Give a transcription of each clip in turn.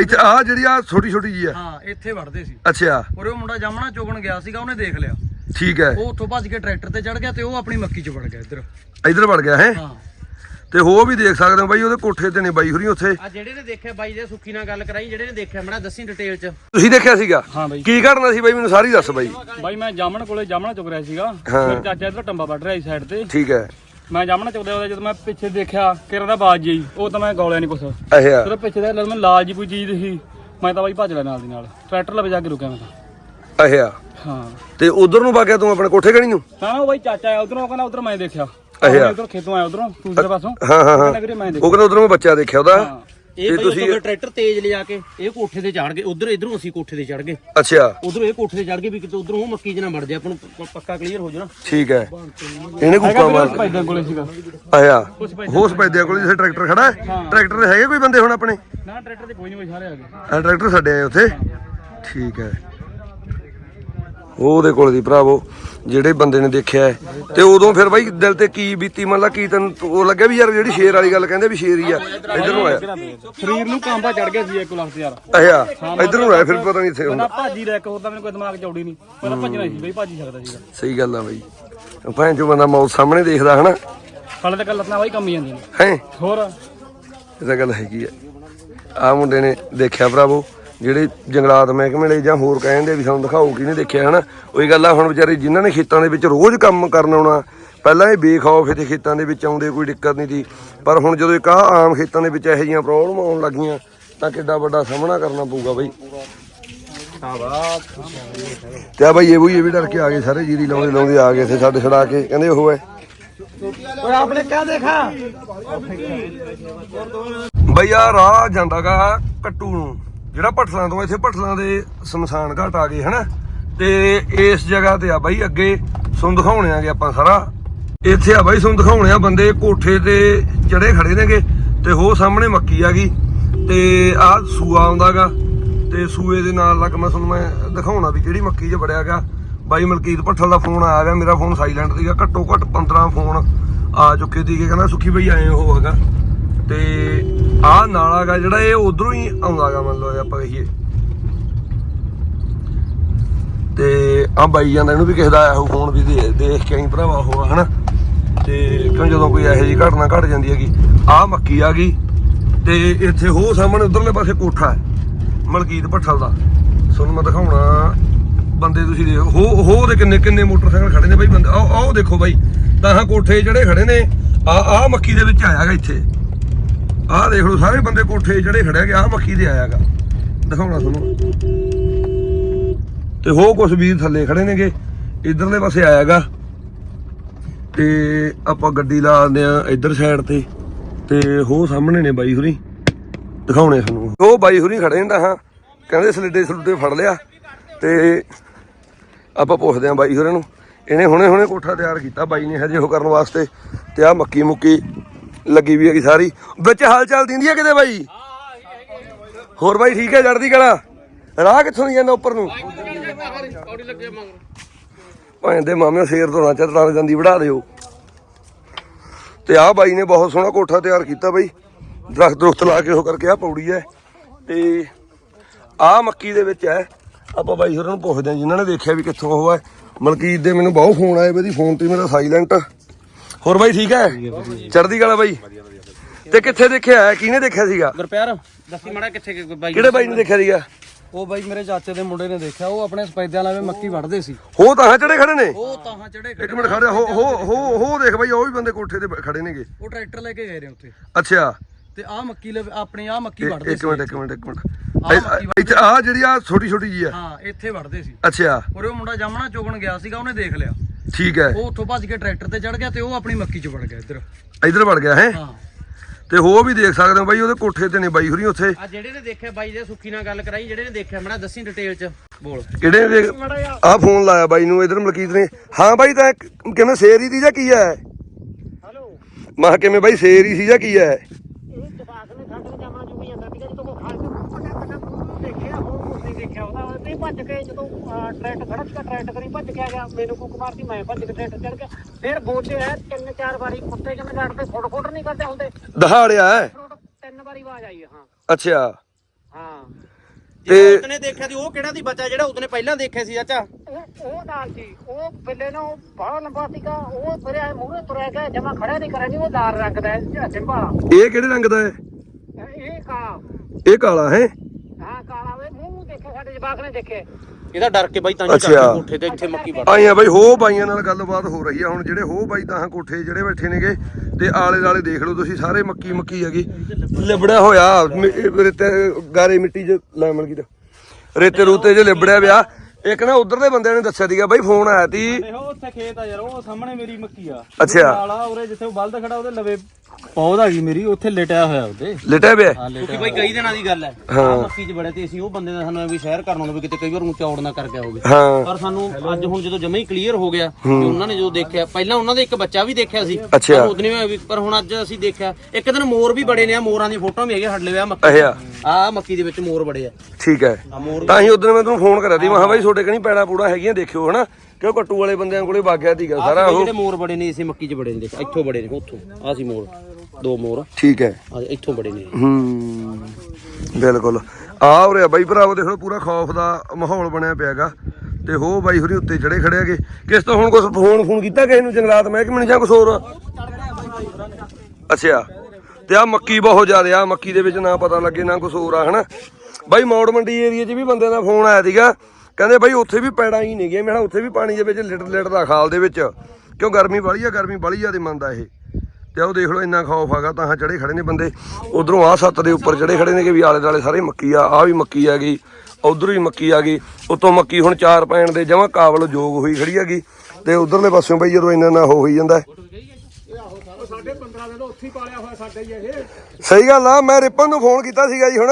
ਇੱਥੇ ਆ ਜਿਹੜੀ ਆ ਛੋਟੀ ਛੋਟੀ ਜੀ ਆ। ਹਾਂ ਇੱਥੇ ਵੜਦੇ ਸੀ। ਅੱਛਾ। ਔਰ ਉਹ ਮੁੰਡਾ ਜਾਮਣਾ ਚੁਗਣ ਗਿਆ ਸੀਗਾ ਉਹਨੇ ਦੇਖ ਲਿਆ। ਠੀਕ ਹੈ। ਉਹ ਉੱਥੋਂ ਭੱਜ ਕੇ ਟਰੈਕਟਰ ਤੇ ਚੜ ਗਿਆ ਤੇ ਉਹ ਆਪਣੀ ਮੱਕੀ 'ਚ ਵੜ ਗਿਆ ਇੱਧਰ। ਇੱਧਰ ਵੜ ਗਿਆ ਹੈ? ਹਾਂ। ਤੇ ਹੋ ਵੀ ਦੇਖ ਸਕਦੇ ਹੋ ਬਾਈ ਉਹਦੇ ਕੋਠੇ ਤੇ ਨੇ ਬਾਈ ਹੁਰੀ ਉੱਥੇ। ਆ ਜਿਹੜੇ ਨੇ ਦੇਖਿਆ ਬਾਈ ਦੇ ਸੁੱਖੀ ਨਾਲ ਗੱਲ ਕਰਾਈ ਜਿਹੜੇ ਨੇ ਦੇਖਿਆ ਮੜਾ ਦੱਸੀ ਡਿਟੇਲ ਚ। ਤੁਸੀਂ ਦੇਖਿਆ ਸੀਗਾ? ਹਾਂ ਬਾਈ। ਕੀ ਘਟਨਾ ਸੀ ਬਾਈ ਮੈਨੂੰ ਸਾਰੀ ਦੱਸ ਬਾਈ। ਬਾਈ ਮੈਂ ਜਾਮਣ ਕੋਲੇ ਜਾਮਣਾ ਚੁਗ ਰਿਹਾ ਸੀਗਾ। ਹਾਂ। ਮੇਰੇ ਚਾਚਾ ਇੱਧਰ ਟੰਬਾ ਵੱਢ ਰਿਹਾ ਸੀ ਸਾਈਡ ਤੇ। ਠੀਕ ਹੈ। ਮੈਂ ਜਾਮਣਾ ਚੁਗਦਾ ਉਹਦਾ ਜਦੋਂ ਮੈਂ ਪਿੱਛੇ ਦੇਖਿਆ ਕਿਰਨ ਦਾ ਬਾਜ ਜੀ ਉਹ ਤਾਂ ਮੈਂ ਗੌਲਿਆ ਨਹੀਂ ਕੁਛ। ਅਹਿਆ ਜਦੋਂ ਪਿੱਛੇ ਦਾ ਮੈਨੂੰ ਲਾਲ ਜੀ ਕੋਈ ਚੀਜ਼ ਸੀ ਮੈਂ ਤਾਂ ਬਾਈ ਭੱਜ ਲਿਆ ਨਾਲ ਦੀ ਨਾਲ। ਟਰੈਕਟਰ ਲਵੇ ਜਾ ਕੇ ਰੁਕਿਆ ਮੈਂ ਤਾਂ। ਅਹਿਆ ਹਾਂ। ਤੇ ਉਧਰ ਨੂੰ ਵਗਿਆ ਤੂੰ ਆਪਣੇ ਕੋਠੇ ਕਣੀ ਨੂੰ? ਨਾ ਨਾ ਉਹ ਬਾਈ ਚਾਚਾ ਆਇਆ ਉਧਰੋਂ ਕਹਿੰਦਾ ਉਧਰ ਮੈਂ ਦੇਖਿਆ। ਅੱਛਾ। ਉਧਰ ਖੇਤੋਂ ਆਇਆ ਉਧਰੋਂ ਦੂਸਰੇ ਪਾਸੋਂ। ਹਾਂ ਹਾਂ ਹਾਂ। ਮੈਂ ਉਹ ਕਹਿੰਦਾ ਉਧਰੋਂ ਮੈਂ ਬੱਚਾ ਦੇਖਿਆ ਉਹਦਾ। ਹਾਂ। ਇਹ ਬਾਈ ਤੁਸੀਂ- ਟਰੈਕਟਰ ਤੇਜ਼ ਲਿਜਾ ਕੇ ਇਹ ਕੋਠੇ ਤੇ ਚੜ ਗਏ ਉਧਰ ਇਧਰੋਂ ਅਸੀਂ ਕੋਠੇ ਤੇ ਚੜ ਗਏ ਅੱਛਾ। ਉਧਰੋਂ ਇਹ ਕੋਠੇ ਤੇ ਚੜ ਗਏ ਵੀ ਕਿਤੇ ਉਧਰੋਂ ਉਹ ਮੱਕੀ 'ਚ ਨਾ ਵੜ ਜਾ ਆਪਾਂ ਨੂੰ ਪੱਕਾ ਕਲੀਅਰ ਹੋ ਜਾਣਾ ਠੀਕ ਹੈ। ਇਹਨੇ ਕੁੱਕਾ ਮਾਰ ਉਸ ਪੈਦਾਂ ਕੋਲੇ ਸੀਗਾ। ਆਇਆ। ਹੋਸ ਪੈਦਿਆਂ ਕੋਲ। ਜਿੱਥੇ ਟਰੈਕਟਰ ਖੜਾ ਹੈ? ਟਰੈਕਟਰ ਹੈਗੇ ਕੋਈ ਬੰਦੇ ਹੁਣ ਆਪਣੇ? ਨਾ ਟਰੈਕਟਰ ਤੇ ਕੋਈ ਨਹੀਂ ਬਾਈ ਸਾਰੇ ਆ ਗਏ। ਟਰੈਕਟਰ ਸਾਡੇ ਆਏ ਉੱਥੇ। ਠੀਕ ਹੈ। ਉਹਦੇ ਕੋਲ ਦੀ ਭਰਾਵੋ ਜਿਹੜੇ ਬੰਦੇ ਨੇ ਦੇਖਿਆ। ਤੇ ਉਦੋਂ ਫਿਰ ਬਾਈ ਦਿਲ ਤੇ ਕੀ ਬੀਤੀ ਮੰਨ ਲਾ ਕੀ ਤੈਨੂੰ ਉਹ ਲੱਗਿਆ ਵੀ ਯਾਰ ਜਿਹੜੀ ਸ਼ੇਰ ਵਾਲੀ ਗੱਲ ਕਹਿੰਦੇ ਵੀ ਸ਼ੇਰ ਹੀ ਆ ਇੱਧਰ ਨੂੰ ਆਇਆ। ਸਰੀਰ ਨੂੰ ਕਾਂਬਾ ਚੜ ਗਿਆ ਸੀ ਇੱਕ ਲੱਖ ਤੇ ਯਾਰ ਆਇਆ ਇੱਧਰ ਨੂੰ ਆਇਆ ਫਿਰ ਪਤਾ ਨਹੀਂ ਇੱਥੇ ਹੁੰਦਾ ਭਾਜੀ ਦਾ ਇੱਕ ਹੋਰ ਤਾਂ ਮੈਨੂੰ ਕੋਈ ਦਿਮਾਗ ਚੌੜੀ ਨਹੀਂ। ਤਾਂ ਭੱਜਣਾ ਸੀ ਬਈ ਭਾਜੀ ਸਕਦਾ ਸੀਗਾ। ਸਹੀ ਗੱਲ ਆ ਬਾਈ। ਭੈਣ ਚੋ ਬੰਦਾ ਮੌਤ ਸਾਹਮਣੇ ਦੇਖਦਾ ਹਨਾ। ਹਾਲੇ ਤੱਕ ਲੱਤਾਂ ਬਾਈ ਕੰਮ ਹੀ ਜਾਂਦੀਆਂ ਨੇ। ਹੈ? ਹੋਰ? ਇਹ ਤਾਂ ਗੱਲ ਹੈਗੀ ਆ। ਆ ਮੁੰਡੇ ਨੇ ਦੇਖਿਆ ਭਰਾਵੋ ਜਿਹੜੇ ਜੰਗਲਾਤ ਮਹਿਕਮੇ ਲਈ ਜਾਂ ਹੋਰ ਕਹਿੰਦੇ ਵੀ ਸਾਨੂੰ ਦਿਖਾਓ ਕਿਹਨੇ ਦੇਖਿਆ ਹਨਾ? ਉਹੀ ਗੱਲ ਆ ਹੁਣ ਵਿਚਾਰੇ ਜਿਨ੍ਹਾਂ ਨੇ ਖੇਤਾਂ ਦੇ ਵਿੱਚ ਰੋਜ਼ ਕੰਮ ਕਰਨ ਆਉਣਾ ਪਹਿਲਾਂ ਇਹ ਬੇਖੌਫ ਇੱਥੇ ਖੇਤਾਂ ਦੇ ਵਿੱਚ ਆਉਂਦੇ ਕੋਈ ਦਿੱਕਤ ਨਹੀਂ ਸੀ। ਪਰ ਹੁਣ ਜਦੋਂ ਇੱਕ ਆਹ ਆਮ ਖੇਤਾਂ ਦੇ ਵਿੱਚ ਇਹੋ ਜਿਹੀਆਂ ਪ੍ਰੋਬਲਮ ਆਉਣ ਲੱਗੀਆਂ ਤਾਂ ਕਿੱਡਾ ਵੱਡਾ ਸਾਹਮਣਾ ਕਰਨਾ ਪਊਗਾ ਬਈ। ਤੇ ਆ ਬਈ ਇਹ ਵੀ ਇਹ ਵੀ ਡਰ ਕੇ ਆ ਗਏ ਸਾਰੇ ਜੀਰੀ ਲਾਉਂਦੇ ਲਾਉਂਦੇ ਆ ਗਏ ਇੱਥੇ ਸਾਡੇ ਛੜਾ ਕੇ ਕਹਿੰਦੇ ਉਹ ਹੈ। ਓਏ ਦੇਖਾ? ਬਈ ਆ ਰਾਹ ਜਾਂਦਾਗਾ ਕੱਟੂ ਨੂੰ। ਜਿਹੜਾ ਭੱਠਲਾਂ ਤੋਂ ਇੱਥੇ ਭੱਠਲਾਂ ਦੇ ਸਮਸਾਨ ਘਾਟ ਆ ਗਏ, ਹਨਾ? ਤੇ ਇਸ ਜਗ੍ਹਾ ਤੇ ਆ ਬਾਈ, ਅੱਗੇ ਸੁਣ ਦਿਖਾਉਣੇ ਆਗੇ ਆਪਾਂ ਸਾਰਾ। ਇੱਥੇ ਆ ਬਾਈ ਸੁਣ ਦਿਖਾਉਣੇ ਆ ਬੰਦੇ, ਕੋਠੇ ਤੇ ਚੜੇ ਖੜੇ ਨੇਗੇ, ਤੇ ਹੋ ਸਾਹਮਣੇ ਮੱਕੀ ਆ ਗਈ। ਤੇ ਆ ਸੂਆ ਆਉਂਦਾਗਾ, ਤੇ ਸੂਏ ਦੇ ਨਾਲ ਲੱਗ ਮੈਂ ਤੁਹਾਨੂੰ ਮੈਂ ਦਿਖਾਉਣਾ ਵੀ ਕਿਹੜੀ ਮੱਕੀ 'ਚ ਵੜਿਆਗਾ ਬਾਈ ਮਲਕੀਤ ਭੱਠਲ ਦਾ ਫੋਨ ਆ ਗਿਆ ਮੇਰਾ ਫੋਨ ਸਾਈਲੈਂਟ ਸੀਗਾ, ਘੱਟੋ ਘੱਟ 15 ਫੋਨ ਆ ਚੁੱਕੇ ਸੀਗੇ, ਕਹਿੰਦਾ ਸੁਖੀ ਬਈ ਆਏ ਹੋ ਹੈਗਾ। ਤੇ ਆਹ ਨਾਲਾਗਾ ਜਿਹੜਾ ਇਹ ਉਧਰੋਂ ਹੀ ਆਉਂਦਾਗਾ ਮੰਨ ਲਓ ਆਪਾਂ ਕਹੀਏ। ਤੇ ਆ ਬਾਈ ਜਾਂਦਾ, ਇਹਨੂੰ ਵੀ ਕਿਸੇ ਦਾ ਆਇਆ ਫੋਨ ਵੀ ਦੇਖ ਕੇ ਆਈ ਭਰਾਵਾ ਉਹ, ਹਨਾ? ਤੇ ਕਿਉਂ ਜਦੋਂ ਕੋਈ ਇਹੋ ਜਿਹੀ ਘਟਨਾ ਘਟ ਜਾਂਦੀ ਹੈਗੀ। ਆਹ ਮੱਕੀ ਆ ਗਈ, ਤੇ ਇੱਥੇ ਹੋ ਸਾਹਮਣੇ ਉਧਰਲੇ ਪਾਸੇ ਕੋਠਾ ਹੈ, ਮਲਕੀਤ ਭੱਠਲ ਦਾ। ਤੁਹਾਨੂੰ ਮੈਂ ਦਿਖਾਉਣਾ, ਬੰਦੇ ਤੁਸੀਂ ਦੇਖੋ, ਹੋ ਹੋ ਦੇ ਕਿੰਨੇ ਕਿੰਨੇ ਮੋਟਰਸਾਈਕਲ ਖੜੇ ਨੇ ਬਾਈ ਬੰਦੇ। ਆਹ ਆਹ ਦੇਖੋ ਬਾਈ, ਤਾਂ ਕੋਠੇ ਜਿਹੜੇ ਖੜੇ ਨੇ ਆ ਆਹ ਮੱਕੀ ਦੇ ਵਿੱਚ ਆਇਆਗਾ ਇੱਥੇ। ਆਹ ਦੇਖ ਲਓ, ਸਾਰੇ ਬੰਦੇ ਕੋਠੇ ਜਿਹੜੇ ਖੜਿਆ ਕਿ ਆਹ ਮੱਕੀ ਦੇ ਆਇਆਗਾ। ਦਿਖਾਉਣਾ ਤੁਹਾਨੂੰ। ਤੇ ਹੋ ਕੁਛ ਵੀਰ ਥੱਲੇ ਖੜੇ ਨੇਗੇ। ਇਧਰਲੇ ਪਾਸੇ ਆਇਆਗਾ। ਤੇ ਆਪਾਂ ਗੱਡੀ ਲਾ ਦਿੰਦੇ ਆ ਇਧਰ ਸਾਈਡ ਤੇ। ਤੇ ਹੋ ਸਾਹਮਣੇ ਨੇ ਬਾਈ ਹੁਰੀ। ਦਿਖਾਉਣੇ ਤੁਹਾਨੂੰ। ਉਹ ਬਾਈ ਹੁਰੀ ਖੜੇ ਨੇ ਹਾਂ। ਕਹਿੰਦੇ ਸਲਿੱਡੇ ਸਲੂਡੇ ਫੜ ਲਿਆ। ਤੇ ਆਪਾਂ ਪੁੱਛਦੇ ਆ ਬਾਈ ਹੋਰਾਂ ਨੂੰ। ਇਹਨੇ ਹੁਣੇ ਹੁਣੇ ਕੋਠਾ ਤਿਆਰ ਕੀਤਾ। ਬਾਈ ਨੇ ਹਜੇ ਉਹ ਕਰਨ ਵਾਸਤੇ। ਤੇ ਆ ਮੱਕੀ ਮੁੱਕੀ ਲੱਗੀ ਵੀ ਹੈਗੀ ਸਾਰੀ। ਵਿੱਚ ਹਾਲ ਚਾਲ ਦਿੰਦੀ ਹੈ ਕਿਤੇ ਬਾਈ? ਹੋਰ ਬਾਈ ਠੀਕ ਹੈ ਜੜਦੀ ਗਲਾ ਰਾਹ ਕਿੱਥੋਂ ਦੀ ਜਾਂਦਾ ਉੱਪਰ ਨੂੰ? ਭਾਵੇਂ ਦੇ ਮਾਮੇ ਸ਼ੇਰ ਤੋਂ ਨਾ ਚਤਰਾ ਜਾਂਦੀ ਵੜਾ ਦਿਓ। ਤੇ ਆਹ ਬਾਈ ਨੇ ਬਹੁਤ ਸੋਹਣਾ ਕੋਠਾ ਤਿਆਰ ਕੀਤਾ ਬਾਈ। ਦਰਖਤ ਦਰਖਤ ਲਾ ਕੇ ਉਹ ਕਰਕੇ ਆ ਪੌੜੀ ਹੈ। ਤੇ ਆਹ ਮੱਕੀ ਦੇ ਵਿੱਚ ਹੈ। ਆਪਾਂ ਬਾਈ ਹੋਰਾਂ ਨੂੰ ਪੁੱਛਦੇ ਹਾਂ, ਜਿਨ੍ਹਾਂ ਨੇ ਦੇਖਿਆ ਵੀ ਕਿੱਥੋਂ ਉਹ ਹੈ। ਮਲਕੀਤ ਦੇ ਮੈਨੂੰ ਬਹੁਤ ਫੋਨ ਆਏ, ਬਈ ਫੋਨ ਤੇ ਮੇਰਾ ਸਾਇਲੈਂਟ ਹੋਰ ਬਾਈ ਠੀਕ ਹੈ? ਚੜਦੀ ਕਲਾ ਬਾਈ। ਤੇ ਕਿੱਥੇ ਦੇਖਿਆ ਹੈ? ਕਿਹਨੇ ਦੇਖਿਆ ਸੀਗਾ? ਗੁਰਪਿਆਰ ਦੱਸੀ ਮੜਾ ਕਿੱਥੇ ਬਾਈ ਕਿਹੜੇ ਬਾਈ ਨੇ ਦੇਖਿਆ ਸੀਗਾ? ਉਹ ਬਾਈ ਮੇਰੇ ਚਾਚੇ ਦੇ ਮੁੰਡੇ ਨੇ ਦੇਖਿਆ ਉਹ ਆਪਣੇ ਸਪੈਦਿਆਂ ਨਾਲ ਮੱਕੀ ਵੱਢਦੇ ਸੀ। ਹੋ ਤਾਂ ਚੜੇ ਖੜੇ ਨੇ? ਉਹ ਤਾਹਾਂ ਚੜੇ ਇੱਕ ਮਿੰਟ ਖੜਿਆ ਹੋ ਹੋ ਹੋ ਹੋ ਦੇਖ ਬਾਈ ਉਹ ਵੀ ਬੰਦੇ ਕੋਠੇ ਤੇ ਖੜੇ ਨੇਗੇ। ਉਹ ਟਰੈਕਟਰ ਲੈ ਕੇ ਗਏ ਨੇ ਉੱਥੇ। ਅੱਛਾ। ਤੇ ਆਹ ਮੱਕੀ ਲਵੇ- ਆਪਣੀ ਆਹ ਮੱਕੀ ਵੱਢਦੇ ਇੱਕ ਮਿੰਟ ਇੱਕ ਮਿੰਟ ਇੱਕ ਮਿੰਟ। ਇੱਥੇ- ਇੱਥੇ ਆ ਜਿਹੜੀ ਆ ਛੋਟੀ ਛੋਟੀ ਜੀ ਆ। ਹਾਂ ਇੱਥੇ ਵੱਢਦੇ ਸੀ। ਅੱਛਾ। ਔਰ ਉਹ ਮੁੰਡਾ ਜਾਮਣਾ ਚੁਗਣ ਗਿਆ ਸੀਗਾ ਉਹਨੇ ਦੇਖ ਲਿਆ। ਠੀਕ ਹੈ। ਉਹ ਉੱਥੋਂ ਭੱਜ ਕੇ ਟਰੈਕਟਰ ਤੇ ਚੜ ਗਿਆ ਤੇ ਉਹ ਆਪਣੀ ਮੱਕੀ 'ਚ ਵੜ ਗਿਆ ਇੱਧਰ। ਇੱਧਰ ਵੜ ਗਿਆ ਹੈ? ਹਾਂ। ਤੇ ਹੋ ਵੀ ਦੇਖ ਸਕਦੇ ਹੋ ਬਾਈ ਉਹਦੇ ਕੋਠੇ ਤੇ ਨੇ ਬਾਈ ਹੁਰੀ ਉੱਥੇ। ਆ ਜਿਹੜੇ ਨੇ ਦੇਖਿਆ ਬਾਈ ਦੇ ਸੁੱਖੀ ਨਾਲ ਗੱਲ ਕਰਾਈ ਜਿਹੜੇ ਨੇ ਦੇਖਿਆ ਮੜਾ ਦੱਸੀ ਡਿਟੇਲ ਚ। ਬੋਲ। ਕਿਹੜੇ ਨੇ ਆ ਫੋਨ ਲਾਇਆ ਬਾਈ ਨੂੰ ਇਧਰ ਮਲਕੀਤ ਨੇ। ਹਾਂ ਬਾਈ ਤਾਂ ਕਿਵੇਂ ਸ਼ੇਰ ਹੀ ਦੀ ਜਾਂ ਕੀ ਹੈ? ਹਲੋ। ਮੈਂ ਕਿਹਾ ਕਿਵੇਂ ਬਾਈ ਸ਼ੇਰ ਹੀ ਸੀ ਜਾਂ ਕੀ ਹੈ ਇਹ ਜਵਾਕ ਨੇ ਸਾਡੇ ਜਾਮਣਾ ਚੁਗੀ ਜਾਂਦਾ ਸੀਗਾ ਜਦੋਂ ਕੋ ਖਾਲ ਪਟਾ ਪਟਾ ਦੇਖਿਆ ਹੋਰ ਕੁਝ ਨਹੀਂ ਦੇਖਿਆ ਉਹਦਾ ਤੇ ਭੱਜ ਕੇ ਜਦੋਂ ਟਰੈਕਟ ਖੜਾ ਸੀਗਾ ਟਰੈਕਟ ਕਰੀ ਭੱਜ ਕੇ ਆ ਗਿਆ। ਮੈਨੂੰ ਕੁੱਕ ਮਾਰਦੀ ਮੈਂ ਭੱਜ ਕੇ ਟਰੈਕਟ ਚੜ ਗਿਆ। ਫਿਰ ਬੋਤੇ ਹੈ ਤਿੰਨ ਚਾਰ ਵਾਰੀ ਕੁੱਤੇ ਜਿਵੇਂ ਲੜਦੇ ਫੁੱਟ ਫੁੱਟ ਨਹੀਂ ਕਰਦੇ ਹੁੰਦੇ। ਦਹਾੜਿਆ ਹੈ? ਤਿੰਨ ਵਾਰੀ ਆਵਾਜ਼ ਆਈ ਹਾਂ। ਅੱਛਾ। ਹਾਂ। ਤੇ ਉਤਨੇ ਦੇਖਿਆ ਸੀ ਉਹ ਕਿਹੜਾ ਦੀ ਬੱਚਾ? ਜਿਹੜਾ ਉਤਨੇ ਪਹਿਲਾਂ ਦੇਖਿਆ ਸੀ ਚਾਚਾ ਉਹ ਉਹ ਨਾਲ ਸੀ। ਉਹ ਬਿੱਲੇ ਨੂੰ ਬੜਾ ਲੰਬਾ ਸੀਗਾ। ਉਹ ਫਿਰ ਐ ਮੂਹਰੇ ਤੁਰਿਆ ਗਿਆ ਜਮਾ ਖੜਾ ਨਹੀਂ ਕਰਿਆ ਜੀ ਉਹ ਲਾਲ ਰੰਗ ਦਾ ਹੈ ਸਿੰਬਾ ਇਹ ਕਿਹੜੇ ਰੰਗ ਦਾ ਹੈ? ਇਹ ਕਾਲਾ। ਇਹ ਕਾਲਾ ਹੈ? ਹਾਂ ਕਾਲਾ ਵੇ। ਦੇਖੇ ਸਾਡੇ ਜਵਾਕ ਨੇ ਦੇਖੇ। ਇਹਦਾ ਡਰ ਕੇ ਬਾਈ ਤਾਂ ਹੀ ਅੱਛਾ। ਕੋਠੇ ਤੇ ਇੱਥੇ ਮੱਕੀ ਵੱਢ ਆਈਆਂ ਬਾਈ ਹੋ ਬਾਈਆਂ ਨਾਲ ਗੱਲਬਾਤ ਹੋ ਰਹੀ ਆ ਹੁਣ ਜਿਹੜੇ ਹੋ ਬਾਈ ਤਾਂ ਕੋਠੇ ਜਿਹੜੇ ਬੈਠੇ ਨੇਗੇ ਤੇ ਆਲੇ ਦਾਲੇ ਦੇਖ ਲਓ ਤੁਸੀਂ ਸਾਰੇ ਮੱਕੀ ਮੱਕੀ ਹੈਗੀ। ਲਿਬੜਿਆ ਹੋਇਆ ਮਿ- ਰੇਤੇ ਗਾਰੇ ਮਿੱਟੀ 'ਚ ਲੈ ਮਲ ਗਈ ਰੇਤੇ ਰੂਤੇ 'ਚ ਲਿਬੜਿਆ ਪਿਆ। ਇੱਕ ਨਾ ਉਧਰਲੇ ਬੰਦਿਆਂ ਨੇ ਦੱਸਿਆ ਸੀਗਾ ਬਾਈ ਫੋਨ ਆਇਆ ਸੀ। ਦੇਖੋ ਉੱਥੇ ਖੇਤ ਆ ਯਾਰ ਉਹ ਸਾਹਮਣੇ ਮੇਰੀ ਮੱਕੀ ਆ। ਅੱਛਾ। ਨਾਲ ਆ ਉਰੇ ਜਿੱਥੇ ਉਹ ਬਲਦ ਖੜਾ ਉਹਦੇ ਲਵੇ ਪੌਦਾ ਗਈ ਮੇਰੀ ਉੱਥੇ ਲਟਿਆ ਹੋਇਆ ਉਹਦੇ। ਲਿਟਿਆ ਪਿਆ? ਹਾਂ ਕਿਉਂਕਿ ਲਟਿਆ ਬਾਈ ਕਈ ਦਿਨਾਂ ਦੀ ਗੱਲ ਹੈ ਹਾਂ। ਆਹ ਮੱਕੀ 'ਚ ਬੜੇ ਤੇ ਅਸੀਂ ਉਹ ਬੰਦੇ ਦਾ ਸਾਨੂੰ ਐ ਵੀ ਸ਼ਹਿਰ ਕਰਨਾ ਹੋਵੇ ਕਿਤੇ ਕਈ ਵਾਰ ਨੂੰ ਚੌੜ ਨਾ ਕਰ ਗਿਆ ਹੋਵੇ। ਹਾਂ। ਪਰ ਸਾਨੂੰ ਅੱਜ ਹੁਣ ਜਦੋਂ ਜਮਾ ਹੀ ਕਲੀਅਰ ਹੋ ਗਿਆ ਤੇ ਉਹਨਾਂ ਨੇ ਜਦੋਂ ਦੇਖਿਆ ਪਹਿਲਾਂ ਉਹਨਾਂ ਦੇ ਇੱਕ ਬੱਚਾ ਵੀ ਦੇਖਿਆ ਸੀ ਅੱਛਾ। ਵੀ ਪਰ ਹੁਣ ਅੱਜ ਅਸੀਂ ਦੇਖਿਆ ਇੱਕ ਦਿਨ ਮੋਰ ਵੀ ਬੜੇ ਨੇ ਆ ਮੋਰਾਂ ਦੀਆਂ ਫੋਟੋਆਂ ਵੀ ਹੈਗੀਆਂ ਹੱਡ ਲਿਆ ਮੱਕੀ ਅਹਿਆ ਆ ਮੱਕੀ ਦੇ ਵਿੱਚ ਮੋਰ ਬੜੇ ਆ। ਠੀਕ ਹੈ। ਆ ਮੋਰ ਤਾਂ ਹੀ ਉਦੋਂ ਮੈਂ ਤੁਹਾਨੂੰ ਫੋਨ ਕਰਿਆ ਸੀ ਮੈਂ ਕਿਹਾ ਬਾਈ ਤੁਹਾਡੇ ਕਣੀ ਪੈੜਾ ਪੂੜਾ ਹੈਗੀਆਂ ਦੇਖਿਓ ਹਨਾ? ਕਿਉਂ ਕੱਟੂ ਵਾਲੇ ਬੰਦਿਆਂ ਕੋਲੇ ਵਾਗਿਆ ਸੀਗਾ ਸਾਰਾ ਉਹ। ਜਿਹੜੇ ਮੋਰ ਬੜੇ ਨੇ ਇਸੇ ਮੱਕੀ 'ਚ ਬੜੇ ਨੇ ਦੇਖ ਇੱਥੋਂ ਬੜੇ ਨੇ ਉੱਥੋਂ। ਆ ਸੀ ਮੋਰ ਦੋ ਮੋਰ। ਠੀਕ ਹੈ। ਆ ਇੱਥੋਂ ਬੜੇ ਨੇ। ਹੂੰ ਬਿਲਕੁਲ। ਆ ਉਰੇ ਆ ਬਾਈ ਭਰਾਵੋ ਦੇਖ ਲਓ ਪੂਰਾ ਖੌਫ ਦਾ ਮਾਹੌਲ ਬਣਿਆ ਪਿਆਗਾ। ਤੇ ਹੋ ਬਾਈ ਹੋਰੀ ਉੱਤੇ ਚੜੇ ਖੜੇ ਹੈਗੇ। ਕਿਸ ਤੋਂ ਹੁਣ ਕੁਝ ਫੋਨ ਫੋਨ ਕੀਤਾ ਕਿਸੇ ਨੂੰ ਜੰਗਲਾਤ ਮਹਿਕਮੇ ਨੇ ਜਾਂ ਕੁਝ ਹੋਰ? ਅੱਛਾ। ਤੇ ਆ ਮੱਕੀ ਬਹੁਤ ਜ਼ਿਆਦਾ ਆ ਮੱਕੀ ਦੇ ਵਿੱਚ ਨਾ ਪਤਾ ਲੱਗੇ ਨਾ ਕੁਝ ਹੋਰ ਆ ਹਨਾ? ਬਾਈ ਮੌੜ ਮੰਡੀ ਏਰੀਆ 'ਚ ਵੀ ਬੰਦਿਆਂ ਦਾ ਫੋਨ ਆਇਆ ਸੀਗਾ। ਕਹਿੰਦੇ ਬਾਈ ਉੱਥੇ ਵੀ ਪੈੜਾਂ ਹੀ ਨੇਗੀਆਂ। ਮੈਂ ਕਿਹਾ ਉੱਥੇ ਵੀ ਪਾਣੀ ਦੇ ਵਿੱਚ ਲਿਟਰ ਲਿਟਦਾ ਖਾਲ ਦੇ ਵਿੱਚ। ਕਿਉਂ ਗਰਮੀ ਵਾਲੀ ਆ, ਗਰਮੀ ਵਾਲੀ ਆ ਜ਼ਿਆਦਾ ਮੰਨਦਾ ਇਹ। ਤੇ ਉਹ ਦੇਖ ਲਓ ਇੰਨਾ ਖੌਫ ਹੈਗਾ, ਤਾਂ ਚੜੇ ਖੜੇ ਨੇ ਬੰਦੇ। ਉਧਰੋਂ ਆਹ ਸੱਤ ਦੇ ਉੱਪਰ ਚੜੇ ਖੜੇ ਨੇ ਕਿ ਵੀ ਆਲੇ ਦਾਲੇ ਸਾਰੇ ਮੱਕੀ ਆ ਆ ਵੀ ਮੱਕੀ ਆ ਗਈ, ਉਧਰ ਵੀ ਮੱਕੀ ਆ ਗਈ। ਉਤੋਂ ਮੱਕੀ ਹੁਣ ਚਾਰ ਪੈਣ ਦੇ ਜਮਾਂ ਕਾਬਲ ਯੋਗ ਹੋਈ ਖੜੀ ਹੈਗੀ। ਤੇ ਉਧਰਲੇ ਪਾਸਿਓਂ ਬਈ ਜਦੋਂ ਇੰਨਾ ਨਾ ਹੋ ਹੋਈ ਜਾਂਦਾ। ਸਹੀ ਗੱਲ ਆ, ਮੈਂ ਰਿਪਨ ਨੂੰ ਫੋਨ ਕੀਤਾ ਸੀਗਾ ਜੀ ਹੁਣ।